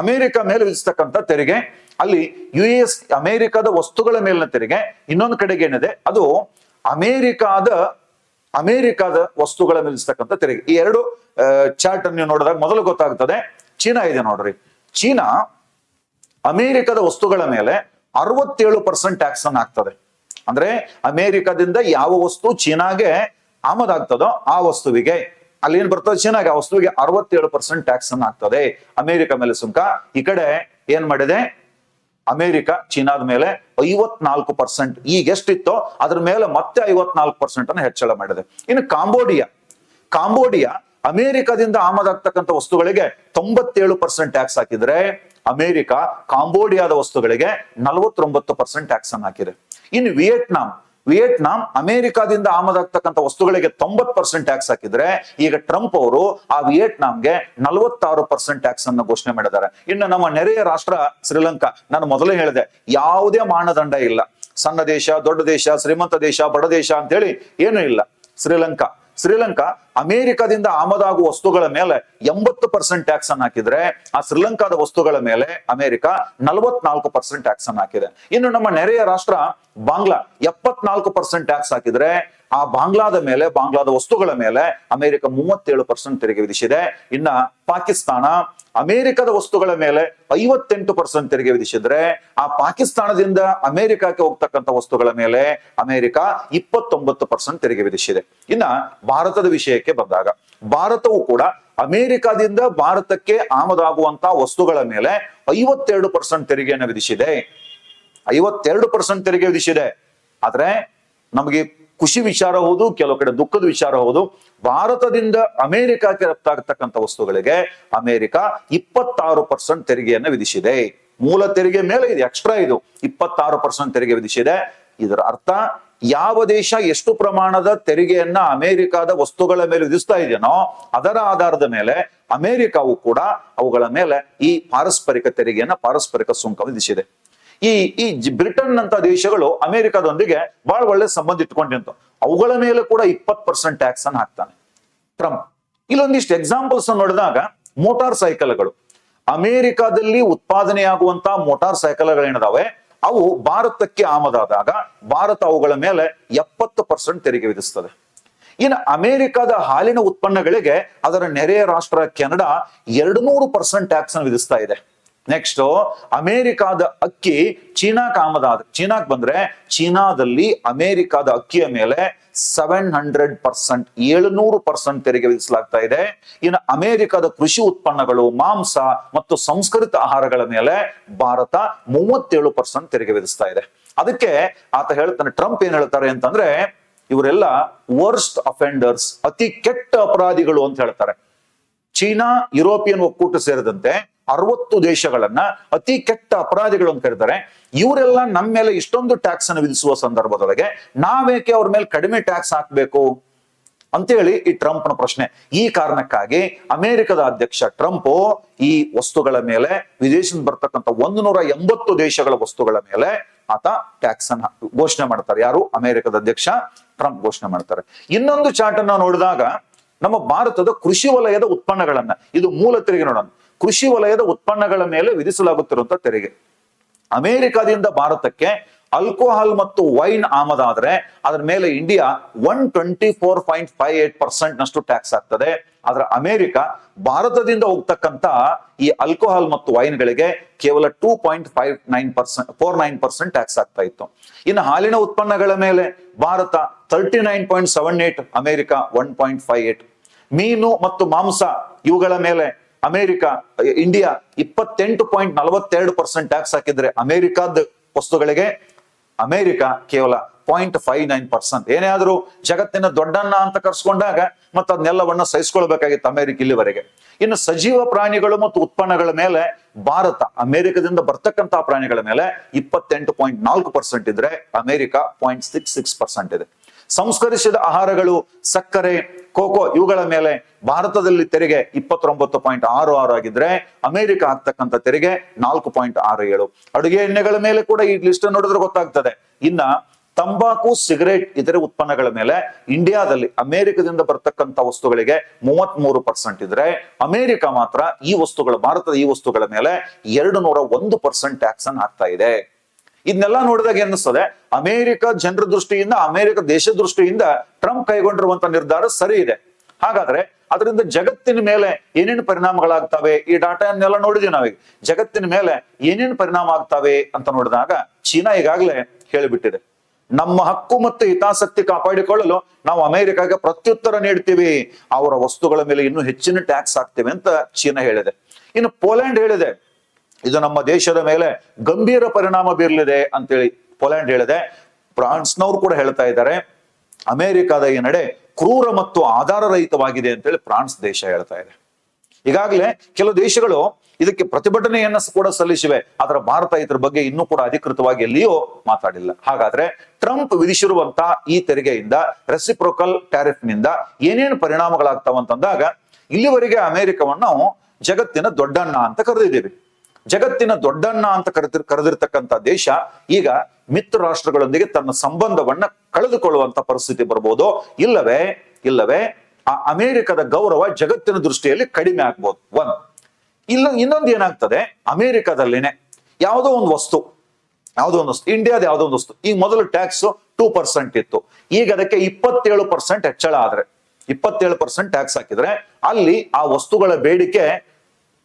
ಅಮೆರಿಕ ಮೇಲೆ ವಿಧಿಸ್ತಕ್ಕಂತ ತೆರಿಗೆ, ಅಲ್ಲಿ ಯು ಎಸ್ ಅಮೆರಿಕದ ವಸ್ತುಗಳ ಮೇಲಿನ ತೆರಿಗೆ, ಇನ್ನೊಂದು ಕಡೆಗೆ ಏನಿದೆ, ಅದು ಅಮೆರಿಕಾದ, ಅಮೆರಿಕದ ವಸ್ತುಗಳ ಮೇಲೆ ಇರ್ತಕ್ಕಂಥ ತೆರಿಗೆ. ಈ ಎರಡು ಚಾರ್ಟ್ ಅನ್ನು ನೋಡಿದಾಗ ಮೊದಲು ಗೊತ್ತಾಗ್ತದೆ. ಚೀನಾ ಇದೆ ನೋಡ್ರಿ. ಚೀನಾ ಅಮೆರಿಕದ ವಸ್ತುಗಳ ಮೇಲೆ ಅರವತ್ತೇಳು ಪರ್ಸೆಂಟ್ ಟ್ಯಾಕ್ಸ್ ಅನ್ನು ಹಾಕ್ತದೆ. ಅಂದ್ರೆ ಅಮೆರಿಕದಿಂದ ಯಾವ ವಸ್ತು ಚೀನಾಗೆ ಆಮದಾಗ್ತದೋ ಆ ವಸ್ತುವಿಗೆ ಅಲ್ಲಿ ಏನ್ ಬರ್ತದೆ? ಚೀನಾಗೆ ಆ ವಸ್ತುವಿಗೆ ಅರವತ್ತೇಳು ಪರ್ಸೆಂಟ್ ಟ್ಯಾಕ್ಸ್ ಅನ್ನು ಹಾಕ್ತದೆ. ಅಮೆರಿಕ ಮೇಲೆ ಸುಂಕ. ಈ ಕಡೆ ಏನ್ ಮಾಡಿದೆ? ಅಮೆರಿಕ, ಚೀನಾದ ಮೇಲೆ ಐವತ್ನಾಲ್ಕು ಪರ್ಸೆಂಟ್ ಈಗ ಎಷ್ಟಿತ್ತೋ, ಅದ್ರ ಮೇಲೆ ಮತ್ತೆ ಐವತ್ನಾಲ್ಕು ಪರ್ಸೆಂಟ್ ಅನ್ನು ಹೆಚ್ಚಳ ಮಾಡಿದೆ. ಇನ್ನು ಕಾಂಬೋಡಿಯಾ. ಕಾಂಬೋಡಿಯಾ ಅಮೆರಿಕದಿಂದ ಆಮದಾಗ್ತಕ್ಕಂಥ ವಸ್ತುಗಳಿಗೆ ತೊಂಬತ್ತೇಳು ಪರ್ಸೆಂಟ್ ಟ್ಯಾಕ್ಸ್ ಹಾಕಿದ್ರೆ, ಅಮೆರಿಕ ಕಾಂಬೋಡಿಯಾದ ವಸ್ತುಗಳಿಗೆ ನಲವತ್ತೊಂಬತ್ತು ಪರ್ಸೆಂಟ್ ಟ್ಯಾಕ್ಸ್ ಅನ್ನು ಹಾಕಿದೆ. ಇನ್ನು ವಿಯೆಟ್ನಾಂ. ವಿಯೆಟ್ನಾಂ ಅಮೆರಿಕಾದಿಂದ ಆಮದಾಗ್ತಕ್ಕಂಥ ವಸ್ತುಗಳಿಗೆ ತೊಂಬತ್ ಪರ್ಸೆಂಟ್ ಟ್ಯಾಕ್ಸ್ ಹಾಕಿದ್ರೆ, ಈಗ ಟ್ರಂಪ್ ಅವರು ಆ ವಿಯೆಟ್ನಾಂಗೆ ನಲವತ್ತಾರು ಪರ್ಸೆಂಟ್ ಟ್ಯಾಕ್ಸ್ ಅನ್ನು ಘೋಷಣೆ ಮಾಡಿದ್ದಾರೆ. ಇನ್ನು ನಮ್ಮ ನೆರೆಯ ರಾಷ್ಟ್ರ ಶ್ರೀಲಂಕಾ, ನಾನು ಮೊದಲೇ ಹೇಳಿದೆ, ಯಾವುದೇ ಮಾನದಂಡ ಇಲ್ಲ. ಸಣ್ಣ ದೇಶ, ದೊಡ್ಡ ದೇಶ, ಶ್ರೀಮಂತ ದೇಶ, ಬಡ ದೇಶ ಅಂತೇಳಿ ಏನೂ ಇಲ್ಲ. ಶ್ರೀಲಂಕಾ ಶ್ರೀಲಂಕಾ ಅಮೆರಿಕದಿಂದ ಆಮದಾಗುವ ವಸ್ತುಗಳ ಮೇಲೆ ಎಂಬತ್ತು ಪರ್ಸೆಂಟ್ ಟ್ಯಾಕ್ಸ್ ಅನ್ನು ಹಾಕಿದ್ರೆ, ಆ ಶ್ರೀಲಂಕಾದ ವಸ್ತುಗಳ ಮೇಲೆ ಅಮೆರಿಕ ನಲವತ್ನಾಲ್ಕು ಪರ್ಸೆಂಟ್ ಟ್ಯಾಕ್ಸ್ ಅನ್ನು ಹಾಕಿದೆ. ಇನ್ನು ನಮ್ಮ ನೆರೆಯ ರಾಷ್ಟ್ರ ಬಾಂಗ್ಲಾ, ಎಪ್ಪತ್ನಾಲ್ಕು ಪರ್ಸೆಂಟ್ ಟ್ಯಾಕ್ಸ್ ಹಾಕಿದ್ರೆ, ಆ ಬಾಂಗ್ಲಾದ ಮೇಲೆ, ಬಾಂಗ್ಲಾದ ವಸ್ತುಗಳ ಮೇಲೆ ಅಮೆರಿಕ ಮೂವತ್ತೇಳು ಪರ್ಸೆಂಟ್ ತೆರಿಗೆ ವಿಧಿಸಿದೆ. ಇನ್ನ ಪಾಕಿಸ್ತಾನ, ಅಮೆರಿಕದ ವಸ್ತುಗಳ ಮೇಲೆ ಐವತ್ತೆಂಟು ಪರ್ಸೆಂಟ್ ತೆರಿಗೆ ವಿಧಿಸಿದ್ರೆ, ಆ ಪಾಕಿಸ್ತಾನದಿಂದ ಅಮೆರಿಕಕ್ಕೆ ಹೋಗ್ತಕ್ಕಂಥ ವಸ್ತುಗಳ ಮೇಲೆ ಅಮೆರಿಕ ಇಪ್ಪತ್ತೊಂಬತ್ತು ಪರ್ಸೆಂಟ್ ತೆರಿಗೆ ವಿಧಿಸಿದೆ. ಇನ್ನ ಭಾರತದ ವಿಷಯಕ್ಕೆ ಬಂದಾಗ. ಭಾರತವು ಕೂಡ ಅಮೆರಿಕದಿಂದ ಭಾರತಕ್ಕೆ ಆಮದಾಗುವಂತಹ ವಸ್ತುಗಳ ಮೇಲೆ ಐವತ್ತೆರಡು ಪರ್ಸೆಂಟ್ ತೆರಿಗೆಯನ್ನು ವಿಧಿಸಿದೆ ಐವತ್ತೆರಡು ಪರ್ಸೆಂಟ್ ತೆರಿಗೆ ವಿಧಿಸಿದೆ. ಆದ್ರೆ ನಮಗೆ ಖುಷಿ ವಿಚಾರ ಹೌದು, ಕೆಲವು ಕಡೆ ದುಃಖದ ವಿಚಾರ ಹೌದು. ಭಾರತದಿಂದ ಅಮೆರಿಕಕ್ಕೆ ರಫ್ತಾಗತಕ್ಕಂಥ ವಸ್ತುಗಳಿಗೆ ಅಮೆರಿಕ ಇಪ್ಪತ್ತಾರು ಪರ್ಸೆಂಟ್ ತೆರಿಗೆಯನ್ನು ವಿಧಿಸಿದೆ. ಮೂಲ ತೆರಿಗೆ ಮೇಲೆ ಇದು ಎಕ್ಸ್ಟ್ರಾ ಇದು. ಇಪ್ಪತ್ತಾರು ಪರ್ಸೆಂಟ್ ತೆರಿಗೆ ವಿಧಿಸಿದೆ. ಇದರ ಅರ್ಥ ಯಾವ ದೇಶ ಎಷ್ಟು ಪ್ರಮಾಣದ ತೆರಿಗೆಯನ್ನ ಅಮೆರಿಕದ ವಸ್ತುಗಳ ಮೇಲೆ ವಿಧಿಸ್ತಾ ಇದೆಯೋ ಅದರ ಆಧಾರದ ಮೇಲೆ ಅಮೆರಿಕವು ಕೂಡ ಅವುಗಳ ಮೇಲೆ ಈ ಪಾರಸ್ಪರಿಕ ತೆರಿಗೆಯನ್ನ ಪಾರಸ್ಪರಿಕ ಸುಂಕ ವಿಧಿಸಿದೆ. ಈ ಈ ಬ್ರಿಟನ್ ಅಂತ ದೇಶಗಳು ಅಮೆರಿಕದೊಂದಿಗೆ ಬಹಳ ಒಳ್ಳೆ ಸಂಬಂಧ ಇಟ್ಕೊಂಡಿತ್ತು ಅವುಗಳ ಮೇಲೆ ಕೂಡ ಇಪ್ಪತ್ ಪರ್ಸೆಂಟ್ ಟ್ಯಾಕ್ಸ್ ಅನ್ನು ಹಾಕ್ತಾನೆ. ಟ್ರಂಪ್. ಇಲ್ಲೊಂದಿಷ್ಟು ಎಕ್ಸಾಂಪಲ್ಸ್ ನೋಡಿದಾಗ ಮೋಟಾರ್ ಸೈಕಲ್ಗಳು. ಅಮೆರಿಕದಲ್ಲಿ ಉತ್ಪಾದನೆಯಾಗುವಂತಹ ಮೋಟಾರ್ ಸೈಕಲ್ಗಳೇನಿದಾವೆ? ಅವು ಭಾರತಕ್ಕೆ ಆಮದಾದಾಗ ಭಾರತ ಅವುಗಳ ಮೇಲೆ ಎಪ್ಪತ್ತು ಪರ್ಸೆಂಟ್ ತೆರಿಗೆ ವಿಧಿಸ್ತದೆ. ಇನ್ನು ಅಮೆರಿಕದ ಹಾಲಿನ ಉತ್ಪನ್ನಗಳಿಗೆ ಅದರ ನೆರೆಯ ರಾಷ್ಟ್ರ ಕೆನಡಾ ಎರಡು ನೂರು ಪರ್ಸೆಂಟ್ ಟ್ಯಾಕ್ಸ್ ಅನ್ನು ವಿಧಿಸ್ತಾ ಇದೆ. ನೆಕ್ಸ್ಟ್ ಅಮೆರಿಕಾದ ಅಕ್ಕಿ ಚೀನಾ ಆಮದಾದ ಚೀನಾಕ್ ಬಂದ್ರೆ ಚೀನಾದಲ್ಲಿ ಅಮೆರಿಕಾದ ಅಕ್ಕಿಯ ಮೇಲೆ ಸೆವೆನ್ ಹಂಡ್ರೆಡ್ ಪರ್ಸೆಂಟ್ ಏಳುನೂರು ಪರ್ಸೆಂಟ್ ತೆರಿಗೆ ವಿಧಿಸಲಾಗ್ತಾ ಇದೆ. ಇನ್ನು ಅಮೆರಿಕದ ಕೃಷಿ ಉತ್ಪನ್ನಗಳು, ಮಾಂಸ ಮತ್ತು ಸಂಸ್ಕೃತ ಆಹಾರಗಳ ಮೇಲೆ ಭಾರತ ಮೂವತ್ತೇಳು ಪರ್ಸೆಂಟ್ ತೆರಿಗೆ ವಿಧಿಸ್ತಾ ಇದೆ. ಅದಕ್ಕೆ ಆತ ಹೇಳ್ತಾನೆ, ಟ್ರಂಪ್ ಏನ್ ಹೇಳ್ತಾರೆ ಅಂತಂದ್ರೆ ಇವರೆಲ್ಲ ವರ್ಸ್ಟ್ ಅಫೆಂಡರ್ಸ್ ಅತಿ ಕೆಟ್ಟ ಅಪರಾಧಿಗಳು ಅಂತ ಹೇಳ್ತಾರೆ. ಚೀನಾ, ಯುರೋಪಿಯನ್ ಒಕ್ಕೂಟ ಸೇರಿದಂತೆ ಅರವತ್ತು ದೇಶಗಳನ್ನ ಅತಿ ಕೆಟ್ಟ ಅಪರಾಧಿಗಳು ಅಂತ ಕರೀತಾರೆ ಇವರೆಲ್ಲ ನಮ್ಮ ಮೇಲೆ ಇಷ್ಟೊಂದು ಟ್ಯಾಕ್ಸ್ ಅನ್ನು ವಿಧಿಸುವ ಸಂದರ್ಭದೊಳಗೆ ನಾವೇಕೆ ಅವ್ರ ಮೇಲೆ ಕಡಿಮೆ ಟ್ಯಾಕ್ಸ್ ಹಾಕ್ಬೇಕು? ಅಂತೇಳಿ ಈ ಟ್ರಂಪ್ನ ಪ್ರಶ್ನೆ. ಈ ಕಾರಣಕ್ಕಾಗಿ ಅಮೆರಿಕದ ಅಧ್ಯಕ್ಷ ಟ್ರಂಪ್ ಈ ವಸ್ತುಗಳ ಮೇಲೆ, ವಿದೇಶದಿಂದ ಬರ್ತಕ್ಕಂಥ ಒಂದು ನೂರ ಎಂಬತ್ತು ದೇಶಗಳ ವಸ್ತುಗಳ ಮೇಲೆ ಆತ ಟ್ಯಾಕ್ಸ್ ಅನ್ನ ಘೋಷಣೆ ಮಾಡ್ತಾರೆ. ಯಾರು? ಅಮೆರಿಕದ ಅಧ್ಯಕ್ಷ ಟ್ರಂಪ್ ಘೋಷಣೆ ಮಾಡ್ತಾರೆ. ಇನ್ನೊಂದು ಚಾರ್ಟ್ ಅನ್ನ ನೋಡಿದಾಗ ನಮ್ಮ ಭಾರತದ ಕೃಷಿ ವಲಯದ ಉತ್ಪನ್ನಗಳನ್ನ, ಇದು ಮೂಲ ತೆರಿಗೆ ನೋಡೋಣ. ಕೃಷಿ ವಲಯದ ಉತ್ಪನ್ನಗಳ ಮೇಲೆ ವಿಧಿಸಲಾಗುತ್ತಿರುವಂತ ತೆರಿಗೆ. ಅಮೆರಿಕದಿಂದ ಭಾರತಕ್ಕೆ ಆಲ್ಕೋಹಾಲ್ ಮತ್ತು ವೈನ್ ಆಮದಾದ್ರೆ ಅದರ ಮೇಲೆ India one twenty four point five eight percent ನಷ್ಟು ಟ್ಯಾಕ್ಸ್ ಆಗ್ತದೆ. ಆದ್ರೆ ಅಮೆರಿಕ ಭಾರತದಿಂದ ಹೋಗ್ತಕ್ಕಂತ ಈ ಆಲ್ಕೋಹಾಲ್ ಮತ್ತು ವೈನ್ಗಳಿಗೆ ಕೇವಲ two point five nine percent four nine percent tax ಆಗ್ತಾ ಇತ್ತು. ಇನ್ನು ಹಾಲಿನ ಉತ್ಪನ್ನಗಳ ಮೇಲೆ Bharat thirty nine point seven eight America one point five eight ಮೀನು ಮತ್ತು ಮಾಂಸ ಇವುಗಳ ಮೇಲೆ ಅಮೆರಿಕ, ಇಂಡಿಯಾ ಇಪ್ಪತ್ತೆಂಟು ಪಾಯಿಂಟ್ ನಲವತ್ತೆರಡು ಪರ್ಸೆಂಟ್ ಟ್ಯಾಕ್ಸ್ ಹಾಕಿದ್ರೆ ಅಮೆರಿಕದ ವಸ್ತುಗಳಿಗೆ ಅಮೆರಿಕ ಕೇವಲ ಪಾಯಿಂಟ್ ಫೈವ್ ನೈನ್ ಪರ್ಸೆಂಟ್. ಏನೇ ಆದ್ರೂ ಜಗತ್ತಿನ ದೊಡ್ಡಣ್ಣ ಅಂತ ಕರ್ಸ್ಕೊಂಡಾಗ ಮತ್ತೆ ಅದನ್ನೆಲ್ಲವನ್ನ ಸಹಿಸ್ಕೊಳ್ಬೇಕಾಗಿತ್ತು ಅಮೆರಿಕ ಇಲ್ಲಿವರೆಗೆ. ಇನ್ನು ಸಜೀವ ಪ್ರಾಣಿಗಳು ಮತ್ತು ಉತ್ಪನ್ನಗಳ ಮೇಲೆ ಭಾರತ, ಅಮೆರಿಕದಿಂದ ಬರ್ತಕ್ಕಂತಹ ಪ್ರಾಣಿಗಳ ಮೇಲೆ ಇಪ್ಪತ್ತೆಂಟು ಪಾಯಿಂಟ್ ನಾಲ್ಕು ಪರ್ಸೆಂಟ್ ಇದ್ರೆ America point six six percent ಇದೆ. ಸಂಸ್ಕರಿಸಿದ ಆಹಾರಗಳು ಸಕ್ಕರೆ, ಕೋಕೋ ಇವುಗಳ ಮೇಲೆ ಭಾರತದಲ್ಲಿ ತೆರಿಗೆ ಇಪ್ಪತ್ತೊಂಬತ್ತು ಪಾಯಿಂಟ್ ಆರು ಆರು ಆಗಿದ್ರೆ ಅಮೆರಿಕ ಆಗ್ತಕ್ಕಂಥ ತೆರಿಗೆ ನಾಲ್ಕು ಪಾಯಿಂಟ್ ಆರು ಏಳು. ಅಡುಗೆ ಎಣ್ಣೆಗಳ ಮೇಲೆ ಕೂಡ ಈ ಲಿಸ್ಟ್ ನೋಡಿದ್ರೆ ಗೊತ್ತಾಗ್ತದೆ. ಇನ್ನ ತಂಬಾಕು, ಸಿಗರೇಟ್, ಇತರೆ ಉತ್ಪನ್ನಗಳ ಮೇಲೆ ಇಂಡಿಯಾದಲ್ಲಿ ಅಮೆರಿಕದಿಂದ ಬರ್ತಕ್ಕಂಥ ವಸ್ತುಗಳಿಗೆ ಮೂವತ್ತ್ ಮೂರು ಪರ್ಸೆಂಟ್ ಇದ್ರೆ ಅಮೆರಿಕ ಮಾತ್ರ ಈ ವಸ್ತುಗಳ, ಭಾರತದ ಈ ವಸ್ತುಗಳ ಮೇಲೆ ಎರಡು ನೂರ ಒಂದು ಪರ್ಸೆಂಟ್ ಟ್ಯಾಕ್ಸ್ ಅನ್ನು ಹಾಕ್ತಾ ಇದೆ. ಇದನ್ನೆಲ್ಲ ನೋಡಿದಾಗ ಏನಿಸ್ತದೆ? ಅಮೆರಿಕ ಜನರ ದೃಷ್ಟಿಯಿಂದ, ಅಮೆರಿಕ ದೇಶ ದೃಷ್ಟಿಯಿಂದ ಟ್ರಂಪ್ ಕೈಗೊಂಡಿರುವಂತ ನಿರ್ಧಾರ ಸರಿ ಇದೆ. ಹಾಗಾದ್ರೆ ಅದರಿಂದ ಜಗತ್ತಿನ ಮೇಲೆ ಏನೇನು ಪರಿಣಾಮಗಳಾಗ್ತವೆ? ಈ ಡಾಟಾನ್ನೆಲ್ಲ ನೋಡಿದೀವಿ ನಾವೀಗ. ಜಗತ್ತಿನ ಮೇಲೆ ಏನೇನು ಪರಿಣಾಮ ಆಗ್ತವೆ ಅಂತ ನೋಡಿದಾಗ ಚೀನಾ ಈಗಾಗಲೇ ಹೇಳಿಬಿಟ್ಟಿದೆ. ನಮ್ಮ ಹಕ್ಕು ಮತ್ತು ಹಿತಾಸಕ್ತಿ ಕಾಪಾಡಿಕೊಳ್ಳಲು ನಾವು ಅಮೆರಿಕಾಗೆ ಪ್ರತ್ಯುತ್ತರ ನೀಡ್ತೀವಿ. ಅವರ ವಸ್ತುಗಳ ಮೇಲೆ ಇನ್ನೂ ಹೆಚ್ಚಿನ ಟ್ಯಾಕ್ಸ್ ಹಾಕ್ತೇವೆ ಅಂತ ಚೀನಾ ಹೇಳಿದೆ. ಇನ್ನು ಪೋಲೆಂಡ್ ಹೇಳಿದೆ. ಇದು ನಮ್ಮ ದೇಶದ ಮೇಲೆ ಗಂಭೀರ ಪರಿಣಾಮ ಬೀರಲಿದೆ ಅಂತೇಳಿ ಪೋಲೆಂಡ್ ಹೇಳಿದೆ. ಫ್ರಾನ್ಸ್ನವ್ರು ಕೂಡ ಹೇಳ್ತಾ ಇದ್ದಾರೆ. ಅಮೆರಿಕದ ಈ ನಡೆ ಕ್ರೂರ ಮತ್ತು ಆಧಾರ ರಹಿತವಾಗಿದೆ ಅಂತೇಳಿ ಫ್ರಾನ್ಸ್ ದೇಶ ಹೇಳ್ತಾ ಇದೆ. ಈಗಾಗಲೇ ಕೆಲವು ದೇಶಗಳು ಇದಕ್ಕೆ ಪ್ರತಿಭಟನೆಯನ್ನ ಕೂಡ ಸಲ್ಲಿಸಿವೆ. ಆದ್ರೆ ಭಾರತ ಇದ್ರ ಬಗ್ಗೆ ಇನ್ನೂ ಕೂಡ ಅಧಿಕೃತವಾಗಿ ಎಲ್ಲಿಯೂ ಮಾತಾಡಿಲ್ಲ. ಹಾಗಾದ್ರೆ ಟ್ರಂಪ್ ವಿಧಿಸಿರುವಂತಹ ಈ ತೆರಿಗೆಯಿಂದ ರೆಸಿಪ್ರೋಕಲ್ ಟ್ಯಾರಿಫ್ನಿಂದ ಏನೇನು ಪರಿಣಾಮಗಳಾಗ್ತಾವಂತಂದಾಗ ಇಲ್ಲಿವರೆಗೆ ಅಮೆರಿಕವನ್ನು ಜಗತ್ತಿನ ದೊಡ್ಡಣ್ಣ ಅಂತ ಕರೆದಿದ್ದೀವಿ. ಜಗತ್ತಿನ ದೊಡ್ಡಣ್ಣ ಅಂತ ಕರೆದಿರ್, ಕರೆದಿರ್ತಕ್ಕಂಥ ದೇಶ ಈಗ ಮಿತ್ರ ರಾಷ್ಟ್ರಗಳೊಂದಿಗೆ ತನ್ನ ಸಂಬಂಧವನ್ನ ಕಳೆದುಕೊಳ್ಳುವಂತ ಪರಿಸ್ಥಿತಿ ಬರ್ಬೋದು. ಇಲ್ಲವೇ ಇಲ್ಲವೇ, ಆ ಅಮೆರಿಕದ ಗೌರವ ಜಗತ್ತಿನ ದೃಷ್ಟಿಯಲ್ಲಿ ಕಡಿಮೆ ಆಗ್ಬೋದು. ಒಂದ್. ಇಲ್ಲ, ಇನ್ನೊಂದು ಏನಾಗ್ತದೆ? ಅಮೆರಿಕದಲ್ಲಿನೇ ಯಾವುದೋ ಒಂದು ವಸ್ತು, ಯಾವುದೋ ಒಂದು ವಸ್ತು, ಇಂಡಿಯಾದ ಯಾವುದೋ ಒಂದು ವಸ್ತು, ಈಗ ಮೊದಲು ಟ್ಯಾಕ್ಸ್ ಟೂ ಪರ್ಸೆಂಟ್ ಇತ್ತು. ಈಗ ಅದಕ್ಕೆ ಇಪ್ಪತ್ತೇಳು ಪರ್ಸೆಂಟ್ ಹೆಚ್ಚಳ ಆದ್ರೆ, ಇಪ್ಪತ್ತೇಳು ಪರ್ಸೆಂಟ್ ಟ್ಯಾಕ್ಸ್ ಹಾಕಿದ್ರೆ ಅಲ್ಲಿ ಆ ವಸ್ತುಗಳ ಬೇಡಿಕೆ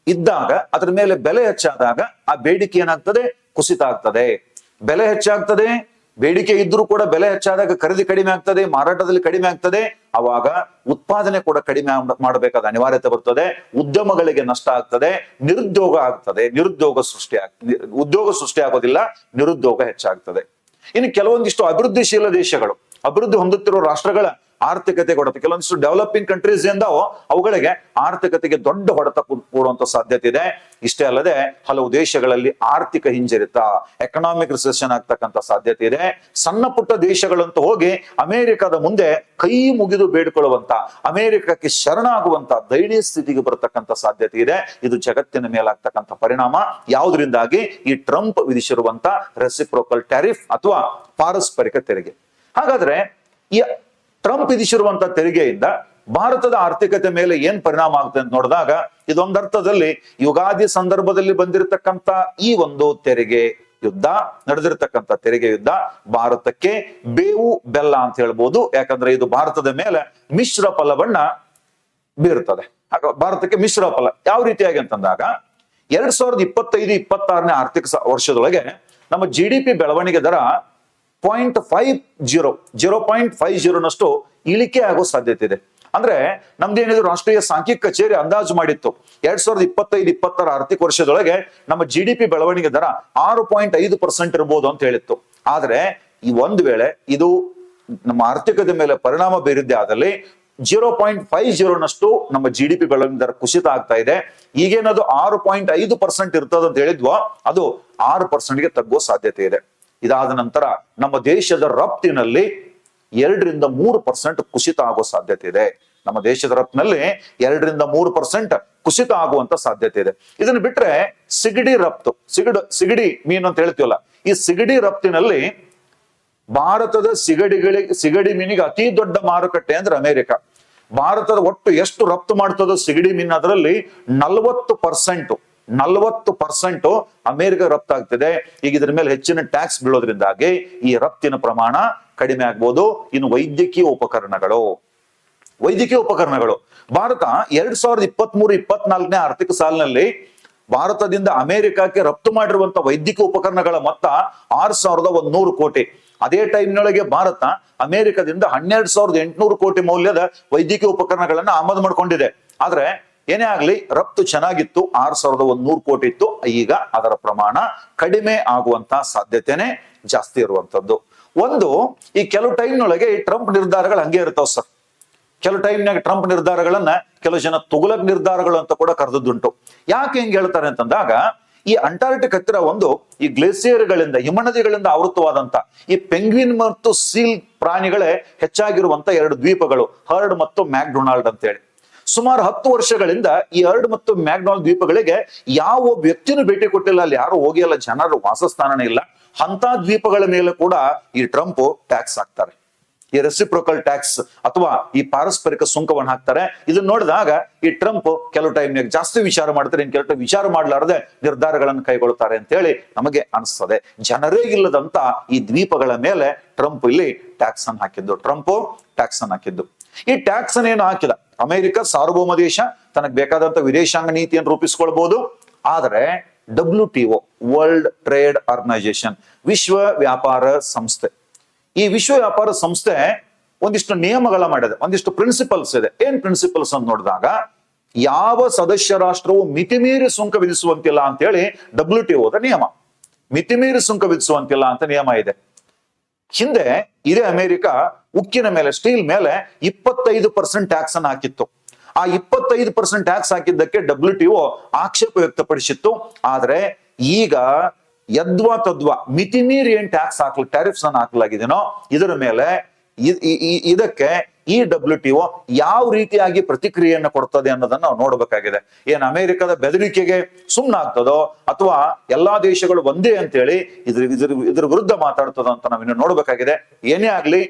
ಇದ್ದಾಗ, ಅದರ ಮೇಲೆ ಬೆಲೆ ಹೆಚ್ಚಾದಾಗ ಆ ಬೇಡಿಕೆ ಏನಾಗ್ತದೆ? ಕುಸಿತ ಆಗ್ತದೆ. ಬೆಲೆ ಹೆಚ್ಚಾಗ್ತದೆ. ಬೇಡಿಕೆ ಇದ್ರೂ ಕೂಡ ಬೆಲೆ ಹೆಚ್ಚಾದಾಗ ಖರೀದಿ ಕಡಿಮೆ ಆಗ್ತದೆ, ಮಾರಾಟದಲ್ಲಿ ಕಡಿಮೆ ಆಗ್ತದೆ. ಅವಾಗ ಉತ್ಪಾದನೆ ಕೂಡ ಕಡಿಮೆ ಮಾಡ- ಮಾಡಬೇಕಾದ ಅನಿವಾರ್ಯತೆ ಬರ್ತದೆ. ಉದ್ಯಮಗಳಿಗೆ ನಷ್ಟ ಆಗ್ತದೆ. ನಿರುದ್ಯೋಗ ಆಗ್ತದೆ. ನಿರುದ್ಯೋಗ ಸೃಷ್ಟಿ ಆಗ್ತದೆ ಉದ್ಯೋಗ ಸೃಷ್ಟಿ ಆಗೋದಿಲ್ಲ, ನಿರುದ್ಯೋಗ ಹೆಚ್ಚಾಗ್ತದೆ. ಇನ್ನು ಕೆಲವೊಂದಿಷ್ಟು ಅಭಿವೃದ್ಧಿಶೀಲ ದೇಶಗಳು, ಅಭಿವೃದ್ಧಿ ಹೊಂದುತ್ತಿರುವ ರಾಷ್ಟ್ರಗಳ ಆರ್ಥಿಕತೆ ಕೊಡುತ್ತೆ ಕೆಲವೊಂದಿಷ್ಟು ಡೆವಲಪಿಂಗ್ ಕಂಟ್ರೀಸ್ ಇಂದ ಅವುಗಳಿಗೆ ಆರ್ಥಿಕತೆಗೆ ದೊಡ್ಡ ಹೊಡೆತ ಕೊಡುವಂತ ಸಾಧ್ಯತೆ ಇದೆ. ಇಷ್ಟೇ ಅಲ್ಲದೆ, ಹಲವು ದೇಶಗಳಲ್ಲಿ ಆರ್ಥಿಕ ಹಿಂಜರಿತ ಎಕನಾಮಿಕ್ ರಿಸೆಷನ್ ಆಗ್ತಕ್ಕಂಥ ಸಾಧ್ಯತೆ ಇದೆ. ಸಣ್ಣ ಪುಟ್ಟ ದೇಶಗಳಂತ ಹೋಗಿ, ಅಮೆರಿಕದ ಮುಂದೆ ಕೈ ಮುಗಿದು ಬೇಡಿಕೊಳ್ಳುವಂತ, ಅಮೆರಿಕಕ್ಕೆ ಶರಣಾಗುವಂತ, ದಯನೀಯ ಸ್ಥಿತಿಗೆ ಬರತಕ್ಕಂಥ ಸಾಧ್ಯತೆ ಇದೆ. ಇದು ಜಗತ್ತಿನ ಮೇಲಾಗ್ತಕ್ಕಂಥ ಪರಿಣಾಮ. ಯಾವುದರಿಂದಾಗಿ? ಈ ಟ್ರಂಪ್ ವಿಧಿಸಿರುವಂತ ರೆಸಿಪ್ರೋಕಲ್ ಟ್ಯಾರಿಫ್ ಅಥವಾ ಪಾರಸ್ಪರಿಕ ತೆರಿಗೆ. ಹಾಗಾದ್ರೆ, ಈ ಟ್ರಂಪ್ ವಿಧಿಸಿರುವಂತ ತೆರಿಗೆಯಿಂದ ಭಾರತದ ಆರ್ಥಿಕತೆ ಮೇಲೆ ಏನ್ ಪರಿಣಾಮ ಆಗುತ್ತೆ ಅಂತ ನೋಡಿದಾಗ ಇದೊಂದರ್ಥದಲ್ಲಿ ಯುಗಾದಿ ಸಂದರ್ಭದಲ್ಲಿ ಬಂದಿರತಕ್ಕಂತ ಈ ಒಂದು ತೆರಿಗೆ ಯುದ್ಧ ನಡೆದಿರ್ತಕ್ಕಂಥ ತೆರಿಗೆ ಯುದ್ಧ ಭಾರತಕ್ಕೆ ಬೇವು ಬೆಲ್ಲ ಅಂತ ಹೇಳ್ಬೋದು. ಯಾಕಂದ್ರೆ ಇದು ಭಾರತದ ಮೇಲೆ ಮಿಶ್ರ ಫಲವನ್ನ ಬೀರುತ್ತದೆ. ಭಾರತಕ್ಕೆ ಮಿಶ್ರ ಫಲ ಯಾವ ರೀತಿಯಾಗಿ ಅಂತಂದಾಗ ಎರಡ್ ಸಾವಿರದ ಇಪ್ಪತ್ತೈದು, ಇಪ್ಪತ್ತಾರನೇ ಆರ್ಥಿಕ ವರ್ಷದೊಳಗೆ ನಮ್ಮ ಜಿ ಡಿ ಪಿ ಬೆಳವಣಿಗೆ ದರ point five zero zero point five ಜೀರೋನಷ್ಟು ಇಳಿಕೆ ಆಗೋ ಸಾಧ್ಯತೆ ಇದೆ. ಅಂದ್ರೆ ಏನಿದ್ರು ರಾಷ್ಟ್ರೀಯ ಸಾಂಖ್ಯಿಕ ಕಚೇರಿ ಅಂದಾಜು ಮಾಡಿತ್ತು, ಎರಡ್ ಸಾವಿರದ ಇಪ್ಪತ್ತೈದು, ಇಪ್ಪತ್ತರ ಆರ್ಥಿಕ ವರ್ಷದೊಳಗೆ ನಮ್ಮ ಜಿ ಡಿ ಪಿ ಬೆಳವಣಿಗೆ ದರ ಆರು ಪಾಯಿಂಟ್ ಐದು ಪರ್ಸೆಂಟ್ ಇರ್ಬೋದು ಅಂತ ಹೇಳಿತ್ತು. ಆದ್ರೆ ಈ ಒಂದು ವೇಳೆ ಇದು ನಮ್ಮ ಆರ್ಥಿಕತೆ ಮೇಲೆ ಪರಿಣಾಮ ಬೀರಿದ್ದೇ ಆದಲ್ಲಿ ಜೀರೋ ಪಾಯಿಂಟ್ ಫೈವ್ ಜೀರೋನಷ್ಟು ನಮ್ಮ ಜಿ ಡಿ ಪಿ ಬೆಳವಣಿಗೆ ದರ ಕುಸಿತ ಆಗ್ತಾ ಇದೆ. ಈಗೇನದು ಆರು ಪಾಯಿಂಟ್ ಐದು ಪರ್ಸೆಂಟ್ ಇರ್ತದಂತ ಹೇಳಿದ್ವೋ, ಅದು ಆರು ಪರ್ಸೆಂಟ್ಗೆ ತಗ್ಗುವ ಸಾಧ್ಯತೆ ಇದೆ. ಇದಾದ ನಂತರ ನಮ್ಮ ದೇಶದ ರಫ್ತಿನಲ್ಲಿ ಎರಡರಿಂದ ಮೂರು ಪರ್ಸೆಂಟ್ ಕುಸಿತ ಆಗೋ ಸಾಧ್ಯತೆ ಇದೆ. ನಮ್ಮ ದೇಶದ ರಫ್ತಿನಲ್ಲಿ ಎರಡರಿಂದ ಮೂರು ಪರ್ಸೆಂಟ್ ಕುಸಿತ ಆಗುವಂತ ಸಾಧ್ಯತೆ ಇದೆ. ಇದನ್ನ ಬಿಟ್ರೆ ಸಿಗಡಿ ರಫ್ತು, ಸಿಗಡು, ಸಿಗಡಿ ಮೀನು ಅಂತ ಹೇಳ್ತೀವಲ್ಲ, ಈ ಸಿಗಡಿ ರಫ್ತಿನಲ್ಲಿ ಭಾರತದ ಸಿಗಡಿಗಳಿಗೆ, ಸಿಗಡಿ ಮೀನಿಗೆ ಅತಿ ದೊಡ್ಡ ಮಾರುಕಟ್ಟೆ ಅಂದ್ರೆ ಅಮೆರಿಕ. ಭಾರತದ ಒಟ್ಟು ಎಷ್ಟು ರಫ್ತು ಮಾಡ್ತದೋ ಸಿಗಡಿ ಮೀನು ಅದರಲ್ಲಿ ನಲವತ್ತು ಪರ್ಸೆಂಟ್ ನಲವತ್ತು ಪರ್ಸೆಂಟ್ ಅಮೆರಿಕ ರಫ್ತಾಗ್ತಿದೆ ಈಗ ಇದ್ರ ಮೇಲೆ ಹೆಚ್ಚಿನ ಟ್ಯಾಕ್ಸ್ ಬೀಳೋದ್ರಿಂದಾಗಿ ಈ ರಫ್ತಿನ ಪ್ರಮಾಣ ಕಡಿಮೆ ಆಗ್ಬೋದು. ಇನ್ನು ವೈದ್ಯಕೀಯ ಉಪಕರಣಗಳು. ವೈದ್ಯಕೀಯ ಉಪಕರಣಗಳು. ಭಾರತ ಎರಡ್ ಸಾವಿರದ ಇಪ್ಪತ್ತ್ ಮೂರು ಇಪ್ಪತ್ನಾಲ್ಕನೇ ಆರ್ಥಿಕ ಸಾಲಿನಲ್ಲಿ ಭಾರತದಿಂದ ಅಮೆರಿಕಕ್ಕೆ ರಫ್ತು ಮಾಡಿರುವಂತ ವೈದ್ಯಕೀಯ ಉಪಕರಣಗಳ ಮೊತ್ತ ಆರ್ ಸಾವಿರದ ಒಂದ್ ನೂರು ಕೋಟಿ. ಅದೇ ಟೈಮ್ನೊಳಗೆ ಭಾರತ ಅಮೆರಿಕದಿಂದ ಹನ್ನೆರಡು ಸಾವಿರದ ಎಂಟುನೂರು ಕೋಟಿ ಮೌಲ್ಯದ ವೈದ್ಯಕೀಯ ಉಪಕರಣಗಳನ್ನ ಆಮದು ಮಾಡಿಕೊಂಡಿದೆ. ಆದ್ರೆ ಏನೇ ಆಗಲಿ, ರಫ್ತು ಚೆನ್ನಾಗಿತ್ತು, ಆರು ಸಾವಿರದ ಒಂದ್ ನೂರು ಕೋಟಿ ಇತ್ತು. ಈಗ ಅದರ ಪ್ರಮಾಣ ಕಡಿಮೆ ಆಗುವಂತಹ ಸಾಧ್ಯತೆನೆ ಜಾಸ್ತಿ ಇರುವಂತದ್ದು ಒಂದು, ಈ ಕೆಲವು ಟೈಮ್ನೊಳಗೆ ಈ ಟ್ರಂಪ್ ನಿರ್ಧಾರಗಳು ಹಂಗೆ ಇರ್ತಾವ ಸರ್. ಕೆಲವು ಟೈಮ್ನಾಗ ಟ್ರಂಪ್ ನಿರ್ಧಾರಗಳನ್ನ ಕೆಲವು ಜನ ತುಗುಲಕ್ ನಿರ್ಧಾರಗಳು ಅಂತ ಕೂಡ ಕರೆದದ್ದುಂಟು. ಯಾಕೆ ಹೆಂಗ್ ಹೇಳ್ತಾರೆ ಅಂತಂದಾಗ, ಈ ಅಂಟಾರ್ಟಿಕ್ ಹತ್ತಿರ ಒಂದು, ಈ ಗ್ಲೇಸಿಯರ್ಗಳಿಂದ, ಹಿಮನದಿಗಳಿಂದ ಆವೃತವಾದಂತ ಈ ಪೆಂಗ್ವಿನ್ ಮತ್ತು ಸೀಲ್ ಪ್ರಾಣಿಗಳೇ ಹೆಚ್ಚಾಗಿರುವಂತ ಎರಡು ದ್ವೀಪಗಳು, ಹರ್ಡ್ ಮತ್ತು ಮ್ಯಾಕ್ಡೊನಾಲ್ಡ್ ಅಂತ ಹೇಳಿ ಸುಮಾರು ಹತ್ತು ವರ್ಷಗಳಿಂದ ಈ ಅರ್ಡ್ ಮತ್ತು ಮ್ಯಾಗ್ನಾಲ್ ದ್ವೀಪಗಳಿಗೆ ಯಾವ ವ್ಯಕ್ತಿನೂ ಭೇಟಿ ಕೊಟ್ಟಿಲ್ಲ, ಅಲ್ಲಿ ಯಾರು ಹೋಗಿಲ್ಲ, ಜನರು ವಾಸಸ್ಥಾನನೇ ಇಲ್ಲ. ಅಂತ ದ್ವೀಪಗಳ ಮೇಲೆ ಕೂಡ ಈ ಟ್ರಂಪ್ ಟ್ಯಾಕ್ಸ್ ಹಾಕ್ತಾರೆ. ಈ ರೆಸಿಪ್ರೋಕಲ್ ಟ್ಯಾಕ್ಸ್ ಅಥವಾ ಈ ಪಾರಸ್ಪರಿಕ ಸುಂಕವನ್ನು ಹಾಕ್ತಾರೆ. ಇದನ್ನ ನೋಡಿದಾಗ ಈ ಟ್ರಂಪ್ ಕೆಲವು ಟೈಮ್ನಾಗ ಜಾಸ್ತಿ ವಿಚಾರ ಮಾಡ್ತಾರೆ ಇನ್ ಕೆಲವು ಟೈಮ್ ವಿಚಾರ ಮಾಡಲಾರದೆ ನಿರ್ಧಾರಗಳನ್ನು ಕೈಗೊಳ್ಳುತ್ತಾರೆ ಅಂತ ಹೇಳಿ ನಮಗೆ ಅನಿಸ್ತದೆ. ಜನರೇ ಇಲ್ಲದಂತ ಈ ದ್ವೀಪಗಳ ಮೇಲೆ ಟ್ರಂಪ್ ಇಲ್ಲಿ ಟ್ಯಾಕ್ಸ್ ಅನ್ನು ಹಾಕಿದ್ದು. ಟ್ರಂಪ್ ಟ್ಯಾಕ್ಸ್ ಅನ್ನು ಹಾಕಿದ್ದು. ಈ ಟ್ಯಾಕ್ಸ್ ಅನ್ನು ಹಾಕಿದ? ಅಮೆರಿಕ ಸಾರ್ವಭೌಮ ದೇಶ, ತನಗೆ ಬೇಕಾದಂತ ವಿದೇಶಾಂಗ ನೀತಿಯನ್ನು ರೂಪಿಸ್ಕೊಳ್ಬಹುದು ಆದರೆ W T O world trade organisation ವಿಶ್ವ ವ್ಯಾಪಾರ ಸಂಸ್ಥೆ. ಈ ವಿಶ್ವ ವ್ಯಾಪಾರ ಸಂಸ್ಥೆ ಒಂದಿಷ್ಟು ನಿಯಮಗಳ ಮಾಡಿದೆ, ಒಂದಿಷ್ಟು ಪ್ರಿನ್ಸಿಪಲ್ಸ್ ಇದೆ. ಏನ್ ಪ್ರಿನ್ಸಿಪಲ್ಸ್ ಅಂತ ನೋಡಿದಾಗ, ಯಾವ ಸದಸ್ಯ ರಾಷ್ಟ್ರವು ಮಿತಿಮೀರಿ ಸುಂಕ ವಿಧಿಸುವಂತಿಲ್ಲ ಅಂತ ಹೇಳಿ ಡಬ್ಲ್ಯೂ ಟಿ ಒದ ನಿಯಮ. ಮಿತಿಮೀರಿ ಸುಂಕ ವಿಧಿಸುವಂತಿಲ್ಲ ಅಂತ ನಿಯಮ ಇದೆ. ಹಿಂದೆ ಇದೇ ಅಮೆರಿಕ ಉಕ್ಕಿನ ಮೇಲೆ ಸ್ಟೀಲ್ ಮೇಲೆ ಇಪ್ಪತ್ತೈದು ಪರ್ಸೆಂಟ್ ಟ್ಯಾಕ್ಸ್ ಅನ್ನು ಹಾಕಿತ್ತು. ಆ ಇಪ್ಪತ್ತೈದು ಪರ್ಸೆಂಟ್ ಟ್ಯಾಕ್ಸ್ ಹಾಕಿದ್ದಕ್ಕೆ ಡಬ್ಲ್ಯೂ ಟಿ ಆಕ್ಷೇಪ ವ್ಯಕ್ತಪಡಿಸಿತ್ತು. ಆದ್ರೆ ಈಗ ಯದ್ವಾ ತದ್ವಾ ಮಿತಿ ಮೀರಿ ಏನ್ ಟ್ಯಾಕ್ಸ್ ಹಾಕಲು ಟ್ಯಾರಿಫ್ಸ್ ಅನ್ನು ಹಾಕಲಾಗಿದೆನೋ ಇದರ ಮೇಲೆ ಇದಕ್ಕೆ ಈ ಡಬ್ಲ್ಯೂ ಟಿ ಒ ಯಾವ ರೀತಿಯಾಗಿ ಪ್ರತಿಕ್ರಿಯೆಯನ್ನು ಕೊಡ್ತದೆ ಅನ್ನೋದನ್ನ ನಾವು ನೋಡ್ಬೇಕಾಗಿದೆ. ಏನ್ ಅಮೆರಿಕದ ಬೆದರಿಕೆಗೆ ಸುಮ್ಮನಾಗ್ತದೋ ಅಥವಾ ಎಲ್ಲಾ ದೇಶಗಳು ಒಂದೇ ಅಂತೇಳಿ ಇದ್ರ ಇದ್ರ ಇದ್ರ ವಿರುದ್ಧ ಮಾತಾಡ್ತದ ಅಂತ ನಾವಿನ್ನು ನೋಡ್ಬೇಕಾಗಿದೆ. ಏನೇ ಆಗ್ಲಿ,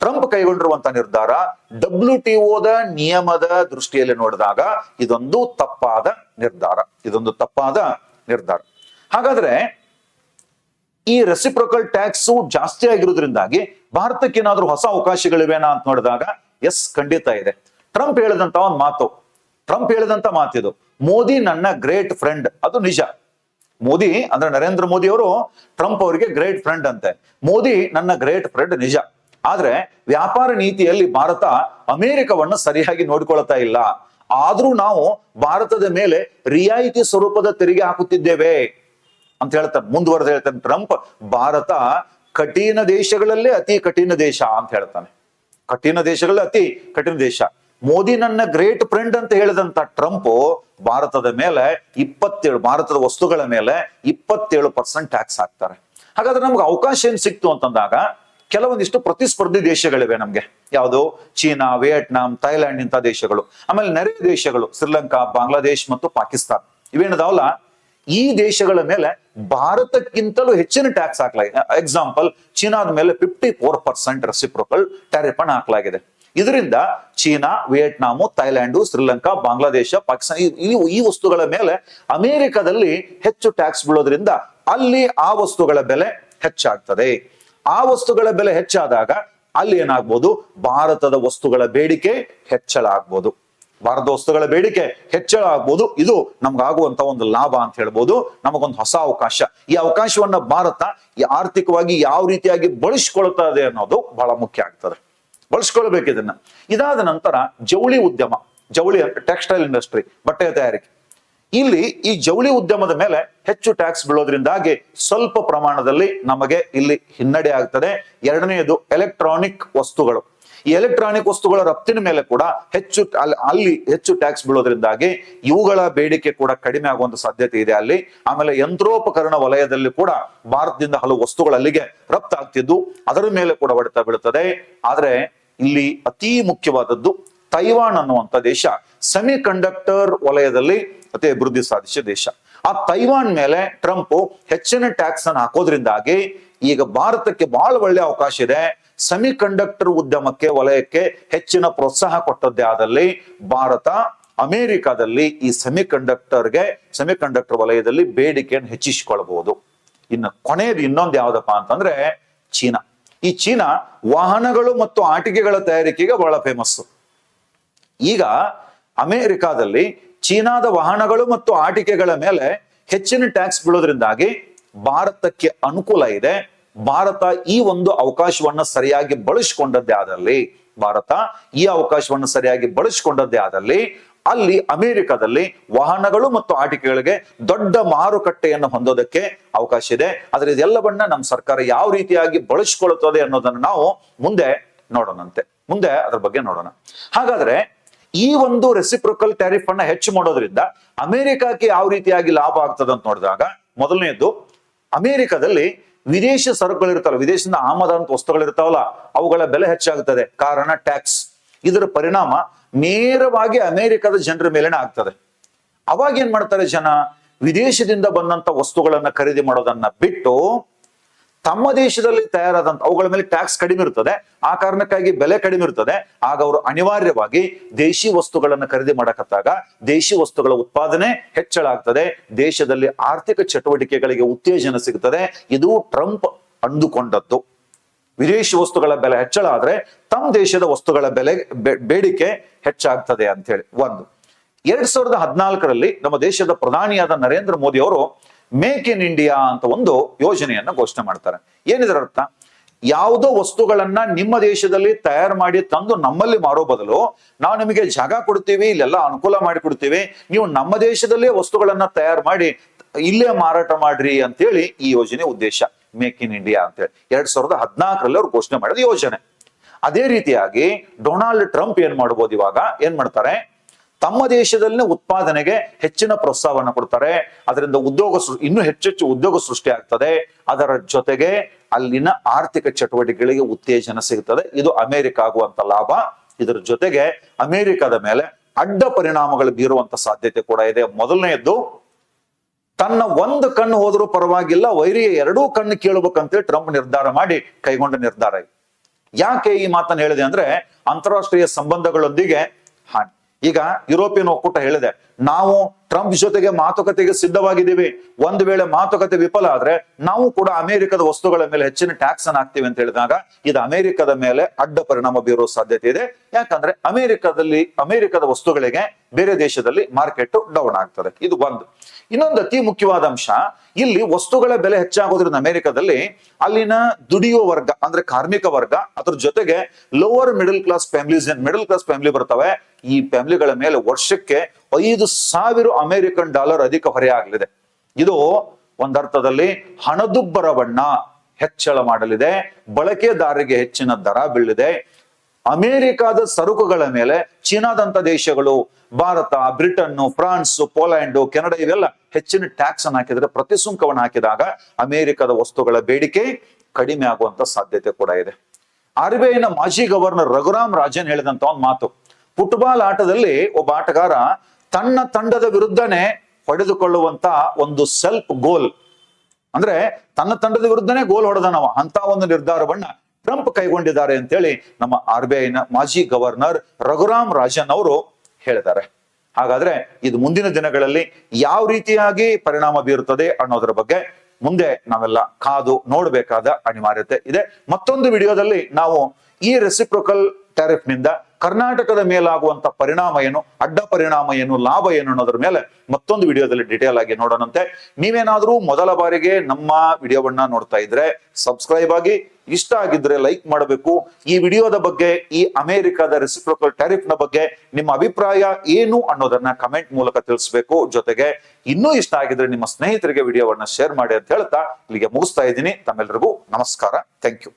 ಟ್ರಂಪ್ ಕೈಗೊಂಡಿರುವಂತ ನಿರ್ಧಾರ ಡಬ್ಲ್ಯೂ ಟಿ ಒದ ನಿಯಮದ ದೃಷ್ಟಿಯಲ್ಲಿ ನೋಡಿದಾಗ ಇದೊಂದು ತಪ್ಪಾದ ನಿರ್ಧಾರ. ಇದೊಂದು ತಪ್ಪಾದ ನಿರ್ಧಾರ. ಹಾಗಾದ್ರೆ ಈ ರೆಸಿಪ್ರೊಕಲ್ ಟ್ಯಾಕ್ಸ್ ಜಾಸ್ತಿ ಆಗಿರೋದ್ರಿಂದಾಗಿ ಭಾರತಕ್ಕೆ ಏನಾದ್ರೂ ಹೊಸ ಅವಕಾಶಗಳಿವೆನಾ ಅಂತ ನೋಡಿದಾಗ ಎಸ್ ಖಂಡಿತ ಇದೆ. ಟ್ರಂಪ್ ಹೇಳಿದಂತ ಒಂದು ಮಾತು. ಟ್ರಂಪ್ ಹೇಳಿದಂತ ಮಾತಿದು ಮೋದಿ ನನ್ನ ಗ್ರೇಟ್ ಫ್ರೆಂಡ್ ಅದು ನಿಜ. ಮೋದಿ ಅಂದ್ರೆ ನರೇಂದ್ರ ಮೋದಿ ಅವರು ಟ್ರಂಪ್ ಅವರಿಗೆ ಗ್ರೇಟ್ ಫ್ರೆಂಡ್ ಅಂತೆ. ಮೋದಿ ನನ್ನ ಗ್ರೇಟ್ ಫ್ರೆಂಡ್ ನಿಜ. ಆದ್ರೆ ವ್ಯಾಪಾರ ನೀತಿಯಲ್ಲಿ ಭಾರತ ಅಮೆರಿಕವನ್ನು ಸರಿಯಾಗಿ ನೋಡ್ಕೊಳ್ತಾ ಇಲ್ಲ. ಆದ್ರೂ ನಾವು ಭಾರತದ ಮೇಲೆ ರಿಯಾಯಿತಿ ಸ್ವರೂಪದ ತೆರಿಗೆ ಹಾಕುತ್ತಿದ್ದೇವೆ. ಅಂತ ಹೇಳ್ತಾನೆ ಮುಂದುವರೆದು ಹೇಳ್ತಾನೆ ಟ್ರಂಪ್, ಭಾರತ ಕಠಿಣ ದೇಶಗಳಲ್ಲೇ ಅತಿ ಕಠಿಣ ದೇಶ ಅಂತ ಹೇಳ್ತಾನೆ. ಕಠಿಣ ದೇಶಗಳಲ್ಲಿ ಅತಿ ಕಠಿಣ ದೇಶ. ಮೋದಿ ನನ್ನ ಗ್ರೇಟ್ ಫ್ರೆಂಡ್ ಅಂತ ಹೇಳಿದಂತ ಟ್ರಂಪ್ ಭಾರತದ ಮೇಲೆ ಇಪ್ಪತ್ತೇಳು, ಭಾರತದ ವಸ್ತುಗಳ ಮೇಲೆ ಇಪ್ಪತ್ತೇಳು ಪರ್ಸೆಂಟ್ ಟ್ಯಾಕ್ಸ್ ಹಾಕ್ತಾರೆ. ಹಾಗಾದ್ರೆ ನಮ್ಗೆ ಅವಕಾಶ ಏನ್ ಸಿಕ್ತು ಅಂತಂದಾಗ ಕೆಲವೊಂದಿಷ್ಟು ಪ್ರತಿಸ್ಪರ್ಧಿ ದೇಶಗಳಿವೆ ನಮ್ಗೆ. ಯಾವುದು? ಚೀನಾ, ವಿಯೆಟ್ನಾಂ ಥೈಲ್ಯಾಂಡ್ ಇಂಥ ದೇಶಗಳು. ಆಮೇಲೆ ನೆರೆ ದೇಶಗಳು, ಶ್ರೀಲಂಕಾ, ಬಾಂಗ್ಲಾದೇಶ್ ಮತ್ತು ಪಾಕಿಸ್ತಾನ್. ಇವೇನದಾವಲ್ಲ ಈ ದೇಶಗಳ ಮೇಲೆ ಭಾರತಕ್ಕಿಂತಲೂ ಹೆಚ್ಚಿನ ಟ್ಯಾಕ್ಸ್ ಹಾಕಲಾಗಿದೆ ಎಕ್ಸಾಂಪಲ್ ಚೀನಾದ ಮೇಲೆ fifty four percent reciprocal tariff ಅನ್ನು ಹಾಕಲಾಗಿದೆ. ಇದರಿಂದ China, Vietnam Thailand Sri Lanka, Bangladesh, Pakistan ಈ- ವಸ್ತುಗಳ ಮೇಲೆ ಅಮೆರಿಕದಲ್ಲಿ ಹೆಚ್ಚು ಟ್ಯಾಕ್ಸ್ ಬೀಳೋದ್ರಿಂದ ಅಲ್ಲಿ ಆ ವಸ್ತುಗಳ ಬೆಲೆ ಹೆಚ್ಚಾಗ್ತದೆ. ಆ ವಸ್ತುಗಳ ಬೆಲೆ ಹೆಚ್ಚಾದಾಗ ಅಲ್ಲಿ ಏನಾಗ್ಬೋದು? ಭಾರತದ ವಸ್ತುಗಳ ಬೇಡಿಕೆ ಹೆಚ್ಚಳ ಆಗ್ಬೋದು ಭಾರತ ವಸ್ತುಗಳ ಬೇಡಿಕೆ ಹೆಚ್ಚಳ ಆಗ್ಬೋದು. ಇದು ನಮ್ಗಾಗುವಂತ ಒಂದು ಲಾಭ ಅಂತ ಹೇಳ್ಬೋದು. ನಮಗೊಂದು ಹೊಸ ಅವಕಾಶ. ಈ ಅವಕಾಶವನ್ನ ಭಾರತ ಆರ್ಥಿಕವಾಗಿ ಯಾವ ರೀತಿಯಾಗಿ ಬಳಸ್ಕೊಳ್ತಾ ಇದೆ ಅನ್ನೋದು ಬಹಳ ಮುಖ್ಯ ಆಗ್ತದೆ. ಬಳಸ್ಕೊಳ್ಬೇಕು ಇದನ್ನ. ಇದಾದ ನಂತರ ಜವಳಿ ಉದ್ಯಮ, ಜವಳಿ ಟೆಕ್ಸ್ಟೈಲ್ ಇಂಡಸ್ಟ್ರಿ, ಬಟ್ಟೆ ತಯಾರಿಕೆ. ಇಲ್ಲಿ ಈ ಜವಳಿ ಉದ್ಯಮದ ಮೇಲೆ ಹೆಚ್ಚು ಟ್ಯಾಕ್ಸ್ ಬೀಳೋದ್ರಿಂದಾಗಿ ಸ್ವಲ್ಪ ಪ್ರಮಾಣದಲ್ಲಿ ನಮಗೆ ಇಲ್ಲಿ ಹಿನ್ನಡೆ ಆಗ್ತದೆ. ಎರಡನೆಯದು ಎಲೆಕ್ಟ್ರಾನಿಕ್ ವಸ್ತುಗಳು. ಈ ಎಲೆಕ್ಟ್ರಾನಿಕ್ ವಸ್ತುಗಳ ರಫ್ತಿನ ಮೇಲೆ ಕೂಡ ಹೆಚ್ಚು ಅಲ್ಲಿ ಹೆಚ್ಚು ಟ್ಯಾಕ್ಸ್ ಬೀಳೋದ್ರಿಂದಾಗಿ ಇವುಗಳ ಬೇಡಿಕೆ ಕೂಡ ಕಡಿಮೆ ಆಗುವಂತ ಸಾಧ್ಯತೆ ಇದೆ ಅಲ್ಲಿ. ಆಮೇಲೆ ಯಂತ್ರೋಪಕರಣ ವಲಯದಲ್ಲಿ ಕೂಡ ಭಾರತದಿಂದ ಹಲವು ವಸ್ತುಗಳು ಅಲ್ಲಿಗೆ ರಫ್ತಾಗ್ತಿದ್ದು ಅದರ ಮೇಲೆ ಕೂಡ ಹೊಡೆತ ಬೀಳುತ್ತದೆ. ಆದ್ರೆ ಇಲ್ಲಿ ಅತಿ ಮುಖ್ಯವಾದದ್ದು ತೈವಾನ್ ಅನ್ನುವಂಥ ದೇಶ ಸೆಮಿ ಕಂಡಕ್ಟರ್ ವಲಯದಲ್ಲಿ ಅತಿ ಅಭಿವೃದ್ಧಿ ಸಾಧಿಸಿದ ದೇಶ. ಆ ತೈವಾನ್ ಮೇಲೆ ಟ್ರಂಪ್ ಹೆಚ್ಚಿನ ಟ್ಯಾಕ್ಸ್ ಅನ್ನು ಹಾಕೋದ್ರಿಂದಾಗಿ ಈಗ ಭಾರತಕ್ಕೆ ಬಹಳ ಒಳ್ಳೆ ಅವಕಾಶ ಇದೆ. ಸೆಮಿ ಕಂಡಕ್ಟರ್ ಉದ್ಯಮಕ್ಕೆ, ವಲಯಕ್ಕೆ ಹೆಚ್ಚಿನ ಪ್ರೋತ್ಸಾಹ ಕೊಟ್ಟದ್ದೇ ಆದಲ್ಲಿ ಭಾರತ ಅಮೆರಿಕಾದಲ್ಲಿ ಈ ಸೆಮಿ ಕಂಡಕ್ಟರ್ಗೆ ಸೆಮಿ ಕಂಡಕ್ಟರ್ ವಲಯದಲ್ಲಿ ಬೇಡಿಕೆಯನ್ನು ಹೆಚ್ಚಿಸಿಕೊಳ್ಳಬಹುದು. ಇನ್ನು ಕೊನೆಯದು ಇನ್ನೊಂದು ಯಾವ್ದಪ್ಪ ಅಂತಂದ್ರೆ ಚೀನಾ. ಈ ಚೀನಾ ವಾಹನಗಳು ಮತ್ತು ಆಟಿಕೆಗಳ ತಯಾರಿಕೆಗೆ ಬಹಳ ಫೇಮಸ್ ಈಗ ಅಮೆರಿಕಾದಲ್ಲಿ ಚೀನಾದ ವಾಹನಗಳು ಮತ್ತು ಆಟಿಕೆಗಳ ಮೇಲೆ ಹೆಚ್ಚಿನ ಟ್ಯಾಕ್ಸ್ ಬೀಳೋದ್ರಿಂದಾಗಿ ಭಾರತಕ್ಕೆ ಅನುಕೂಲ ಇದೆ. ಭಾರತ ಈ ಒಂದು ಅವಕಾಶವನ್ನ ಸರಿಯಾಗಿ ಬಳಸಿಕೊಂಡದ್ದೇ ಆದಲ್ಲಿ, ಭಾರತ ಈ ಅವಕಾಶವನ್ನು ಸರಿಯಾಗಿ ಬಳಸಿಕೊಂಡದ್ದೇ ಆದಲ್ಲಿ, ಅಲ್ಲಿ ಅಮೆರಿಕದಲ್ಲಿ ವಾಹನಗಳು ಮತ್ತು ಆಟಿಕೆಗಳಿಗೆ ದೊಡ್ಡ ಮಾರುಕಟ್ಟೆಯನ್ನು ಹೊಂದೋದಕ್ಕೆ ಅವಕಾಶ ಇದೆ. ಆದ್ರೆ ಇದೆಲ್ಲವನ್ನ ನಮ್ಮ ಸರ್ಕಾರ ಯಾವ ರೀತಿಯಾಗಿ ಬಳಸಿಕೊಳ್ಳುತ್ತದೆ ಅನ್ನೋದನ್ನ ನಾವು ಮುಂದೆ ನೋಡೋಣಂತೆ. ಮುಂದೆ ಅದ್ರ ಬಗ್ಗೆ ನೋಡೋಣ. ಹಾಗಾದ್ರೆ ಈ ಒಂದು ರೆಸಿಪ್ರೊಕಲ್ ಟ್ಯಾರಿಫ್ ಅನ್ನ ಹೆಚ್ಚು ಮಾಡೋದ್ರಿಂದ ಅಮೆರಿಕಕ್ಕೆ ಯಾವ ರೀತಿಯಾಗಿ ಲಾಭ ಆಗ್ತದೆ ಅಂತ ನೋಡಿದಾಗ ಮೊದಲನೆಯದ್ದು ಅಮೆರಿಕದಲ್ಲಿ ವಿದೇಶಿ ಸರಕುಗಳಿರ್ತಾವಲ್ಲ ವಿದೇಶದಿಂದ ಆಮದಾದಂತ ವಸ್ತುಗಳಿರ್ತಾವಲ್ಲ, ಅವುಗಳ ಬೆಲೆ ಹೆಚ್ಚಾಗುತ್ತದೆ. ಕಾರಣ ಟ್ಯಾಕ್ಸ್. ಇದರ ಪರಿಣಾಮ ನೇರವಾಗಿ ಅಮೆರಿಕದ ಜನರ ಮೇಲೆನೆ ಆಗ್ತದೆ. ಅವಾಗ ಏನ್ ಮಾಡ್ತಾರೆ ಜನ? ವಿದೇಶದಿಂದ ಬಂದಂತ ವಸ್ತುಗಳನ್ನ ಖರೀದಿ ಮಾಡೋದನ್ನ ಬಿಟ್ಟು ತಮ್ಮ ದೇಶದಲ್ಲಿ ತಯಾರಾದಂತ ಅವುಗಳ ಮೇಲೆ ಟ್ಯಾಕ್ಸ್ ಕಡಿಮೆ ಇರ್ತದೆ. ಆ ಕಾರಣಕ್ಕಾಗಿ ಬೆಲೆ ಕಡಿಮೆ ಇರ್ತದೆ. ಆಗ ಅವರು ಅನಿವಾರ್ಯವಾಗಿ ದೇಶಿ ವಸ್ತುಗಳನ್ನು ಖರೀದಿ ಮಾಡಕತ್ತಾಗ ದೇಶಿ ವಸ್ತುಗಳ ಉತ್ಪಾದನೆ ಹೆಚ್ಚಳ ಆಗ್ತದೆ. ದೇಶದಲ್ಲಿ ಆರ್ಥಿಕ ಚಟುವಟಿಕೆಗಳಿಗೆ ಉತ್ತೇಜನ ಸಿಗ್ತದೆ. ಇದು ಟ್ರಂಪ್ ಅಂದುಕೊಂಡದ್ದು. ವಿದೇಶಿ ವಸ್ತುಗಳ ಬೆಲೆ ಹೆಚ್ಚಳ ಆದ್ರೆ ತಮ್ಮ ದೇಶದ ವಸ್ತುಗಳ ಬೆಲೆ ಬೇಡಿಕೆ ಹೆಚ್ಚಾಗ್ತದೆ ಅಂತ ಹೇಳಿ ಒಂದು. ಎರಡ್ ಸಾವಿರದ ಹದಿನಾಲ್ಕರಲ್ಲಿ ನಮ್ಮ ದೇಶದ ಪ್ರಧಾನಿಯಾದ ನರೇಂದ್ರ ಮೋದಿ ಅವರು ಮೇಕ್ ಇನ್ ಇಂಡಿಯಾ ಅಂತ ಒಂದು ಯೋಜನೆಯನ್ನ ಘೋಷಣೆ ಮಾಡ್ತಾರೆ. ಏನಿದ್ರ ಅರ್ಥ ಯಾವುದೋ ವಸ್ತುಗಳನ್ನ ನಿಮ್ಮ ದೇಶದಲ್ಲಿ ತಯಾರು ಮಾಡಿ ತಂದು ನಮ್ಮಲ್ಲಿ ಮಾರೋ ಬದಲು ನಾವು ನಿಮಗೆ ಜಾಗ ಕೊಡ್ತೀವಿ, ಇಲ್ಲೆಲ್ಲ ಅನುಕೂಲ ಮಾಡಿ ಕೊಡ್ತೀವಿ, ನೀವು ನಮ್ಮ ದೇಶದಲ್ಲೇ ವಸ್ತುಗಳನ್ನ ತಯಾರು ಮಾಡಿ ಇಲ್ಲೇ ಮಾರಾಟ ಮಾಡ್ರಿ ಅಂತೇಳಿ ಈ ಯೋಜನೆ ಉದ್ದೇಶ. ಮೇಕ್ ಇನ್ ಇಂಡಿಯಾ ಅಂತೇಳಿ. ಎರಡ್ ಸಾವಿರದ ಹದಿನಾಲ್ಕರಲ್ಲಿ ಅವ್ರು ಘೋಷಣೆ ಮಾಡಿದ ಯೋಜನೆ. ಅದೇ ರೀತಿಯಾಗಿ ಡೊನಾಲ್ಡ್ ಟ್ರಂಪ್ ಏನ್ ಮಾಡ್ಬೋದು ಇವಾಗ? ಏನ್ ಮಾಡ್ತಾರೆ? ತಮ್ಮ ದೇಶದಲ್ಲಿನ ಉತ್ಪಾದನೆಗೆ ಹೆಚ್ಚಿನ ಪ್ರೋತ್ಸಾಹವನ್ನು ಕೊಡ್ತಾರೆ. ಅದರಿಂದ ಉದ್ಯೋಗ ಇನ್ನು ಹೆಚ್ಚೆಚ್ಚು ಉದ್ಯೋಗ ಸೃಷ್ಟಿ ಆಗ್ತದೆ. ಅದರ ಜೊತೆಗೆ ಅಲ್ಲಿನ ಆರ್ಥಿಕ ಚಟುವಟಿಕೆಗಳಿಗೆ ಉತ್ತೇಜನ ಸಿಗುತ್ತದೆ. ಇದು ಅಮೆರಿಕ ಆಗುವಂತ ಲಾಭ. ಇದರ ಜೊತೆಗೆ ಅಮೆರಿಕದ ಮೇಲೆ ಅಡ್ಡ ಪರಿಣಾಮಗಳು ಬೀರುವಂತ ಸಾಧ್ಯತೆ ಕೂಡ ಇದೆ. ಮೊದಲನೆಯದ್ದು, ತನ್ನ ಒಂದು ಕಣ್ಣು ಹೋದ್ರೂ ಪರವಾಗಿಲ್ಲ, ವೈರಿಯ ಎರಡೂ ಕಣ್ಣು ಕೇಳಬೇಕಂತೇಳಿ ಟ್ರಂಪ್ ನಿರ್ಧಾರ ಮಾಡಿ ಕೈಗೊಂಡ ನಿರ್ಧಾರ ಯಾಕೆ ಈ ಮಾತನ್ನು ಹೇಳಿದೆ ಅಂದ್ರೆ ಅಂತಾರಾಷ್ಟ್ರೀಯ ಸಂಬಂಧಗಳೊಂದಿಗೆ ಹಾನಿ ಈಗ ಯುರೋಪಿಯನ್ ಒಕ್ಕೂಟ ಹೇಳಿದೆ, ನಾವು ಟ್ರಂಪ್ ಜೊತೆಗೆ ಮಾತುಕತೆಗೆ ಸಿದ್ಧವಾಗಿದ್ದೀವಿ. ಒಂದು ವೇಳೆ ಮಾತುಕತೆ ವಿಫಲ ಆದ್ರೆ ನಾವು ಕೂಡ ಅಮೆರಿಕದ ವಸ್ತುಗಳ ಮೇಲೆ ಹೆಚ್ಚಿನ ಟ್ಯಾಕ್ಸ್ ಅನ್ನು ಹಾಕ್ತೀವಿ ಅಂತ ಹೇಳಿದಾಗ ಇದು ಅಮೆರಿಕದ ಮೇಲೆ ಅಡ್ಡ ಪರಿಣಾಮ ಬೀರುವ ಸಾಧ್ಯತೆ ಇದೆ. ಯಾಕಂದ್ರೆ ಅಮೆರಿಕದಲ್ಲಿ, ಅಮೆರಿಕದ ವಸ್ತುಗಳಿಗೆ ಬೇರೆ ದೇಶದಲ್ಲಿ ಮಾರ್ಕೆಟ್ ಡೌನ್ ಆಗ್ತದೆ. ಇದು ಒಂದು. ಇನ್ನೊಂದು ಅತಿ ಮುಖ್ಯವಾದ ಅಂಶ, ಇಲ್ಲಿ ವಸ್ತುಗಳ ಬೆಲೆ ಹೆಚ್ಚಾಗೋದ್ರಿಂದ ಅಮೆರಿಕದಲ್ಲಿ ಅಲ್ಲಿನ ದುಡಿಯುವ ವರ್ಗ, ಅಂದ್ರೆ ಕಾರ್ಮಿಕ ವರ್ಗ, ಅದ್ರ ಜೊತೆಗೆ lower middle class families middle class family ಬರ್ತವೆ, ಈ ಫ್ಯಾಮಿಲಿಗಳ ಮೇಲೆ ವರ್ಷಕ್ಕೆ ಐದು ಸಾವಿರ ಅಮೆರಿಕನ್ ಡಾಲರ್ ಅಧಿಕ ಹೊರೆ ಆಗಲಿದೆ. ಇದು ಒಂದರ್ಥದಲ್ಲಿ ಹಣದುಬ್ಬರವನ್ನ ಹೆಚ್ಚಳ ಮಾಡಲಿದೆ ಬಳಕೆದಾರರಿಗೆ ಹೆಚ್ಚಿನ ದರ ಬೀಳಿದೆ ಅಮೆರಿಕಾದ ಸರಕುಗಳ ಮೇಲೆ ಚೀನಾದಂತ ದೇಶಗಳು Bharat, Britain, France, Poland, Canada ಇವೆಲ್ಲ ಹೆಚ್ಚಿನ ಟ್ಯಾಕ್ಸ್ ಅನ್ನು ಹಾಕಿದ್ರೆ, ಪ್ರತಿ ಸುಂಕವನ್ನು ಹಾಕಿದಾಗ ಅಮೆರಿಕದ ವಸ್ತುಗಳ ಬೇಡಿಕೆ ಕಡಿಮೆ ಆಗುವಂತ ಸಾಧ್ಯತೆ ಕೂಡ ಇದೆ. ಆರ್ ಬಿ ಐನ ಮಾಜಿ ಗವರ್ನರ್ ರಘುರಾಮ್ ರಾಜನ್ ಹೇಳಿದಂತ ಒಂದು ಮಾತು, ಫುಟ್ಬಾಲ್ ಆಟದಲ್ಲಿ ಒಬ್ಬ ಆಟಗಾರ ತನ್ನ ತಂಡದ ವಿರುದ್ಧನೇ ಹೊಡೆದುಕೊಳ್ಳುವಂತ ಒಂದು ಸೆಲ್ಫ್ ಗೋಲ್ ಅಂದ್ರೆ ತನ್ನ ತಂಡದ ವಿರುದ್ಧನೇ ಗೋಲ್ ಹೊಡೆದನವ, ಅಂತ ಒಂದು ನಿರ್ಧಾರವನ್ನ ಟ್ರಂಪ್ ಕೈಗೊಂಡಿದ್ದಾರೆ ಅಂತೇಳಿ ನಮ್ಮ ಆರ್ ಬಿ ಐನ ಮಾಜಿ ಗವರ್ನರ್ ರಘುರಾಮ್ ರಾಜನ್ ಅವರು ಹೇಳಿದ್ದಾರೆ. ಹಾಗಾದ್ರೆ ಇದು ಮುಂದಿನ ದಿನಗಳಲ್ಲಿ ಯಾವ ರೀತಿಯಾಗಿ ಪರಿಣಾಮ ಬೀರುತ್ತದೆ ಅನ್ನೋದ್ರ ಬಗ್ಗೆ ಮುಂದೆ ನಾವೆಲ್ಲ ಕಾದು ನೋಡಬೇಕಾದ ಅನಿವಾರ್ಯತೆ ಇದೆ. ಮತ್ತೊಂದು ವಿಡಿಯೋದಲ್ಲಿ ನಾವು ಈ ರೆಸಿಪ್ರೋಕಲ್ ಟ್ಯಾರಿಫ್ನಿಂದ ಕರ್ನಾಟಕದ ಮೇಲಾಗುವಂತ ಪರಿಣಾಮ ಏನು, ಅಡ್ಡ ಪರಿಣಾಮ ಏನು, ಲಾಭ ಏನು ಅನ್ನೋದ್ರ ಮೇಲೆ ಮತ್ತೊಂದು ವಿಡಿಯೋದಲ್ಲಿ ಡಿಟೇಲ್ ಆಗಿ ನೋಡೋಣಂತೆ. ನೀವೇನಾದ್ರೂ ಮೊದಲ ಬಾರಿಗೆ ನಮ್ಮ ವಿಡಿಯೋವನ್ನ ನೋಡ್ತಾ ಇದ್ರೆ ಸಬ್ಸ್ಕ್ರೈಬ್ ಆಗಿ, ಇಷ್ಟ ಆಗಿದ್ರೆ ಲೈಕ್ ಮಾಡಬೇಕು. ಈ ವಿಡಿಯೋದ ಬಗ್ಗೆ, ಈ ಅಮೆರಿಕದ ರೆಸಿಪ್ರೋಕಲ್ ಟ್ಯಾರಿಫ್ನ ಬಗ್ಗೆ ನಿಮ್ಮ ಅಭಿಪ್ರಾಯ ಏನು ಅನ್ನೋದನ್ನ ಕಮೆಂಟ್ ಮೂಲಕ ತಿಳಿಸ್ಬೇಕು. ಜೊತೆಗೆ ಇನ್ನೂ ಇಷ್ಟ ಆಗಿದ್ರೆ ನಿಮ್ಮ ಸ್ನೇಹಿತರಿಗೆ ವಿಡಿಯೋವನ್ನ ಶೇರ್ ಮಾಡಿ ಅಂತ ಹೇಳ್ತಾ ಇಲ್ಲಿಗೆ ಮುಗಿಸ್ತಾ ಇದ್ದೀನಿ. ತಮ್ಮೆಲ್ಲರಿಗೂ ನಮಸ್ಕಾರ. Thank you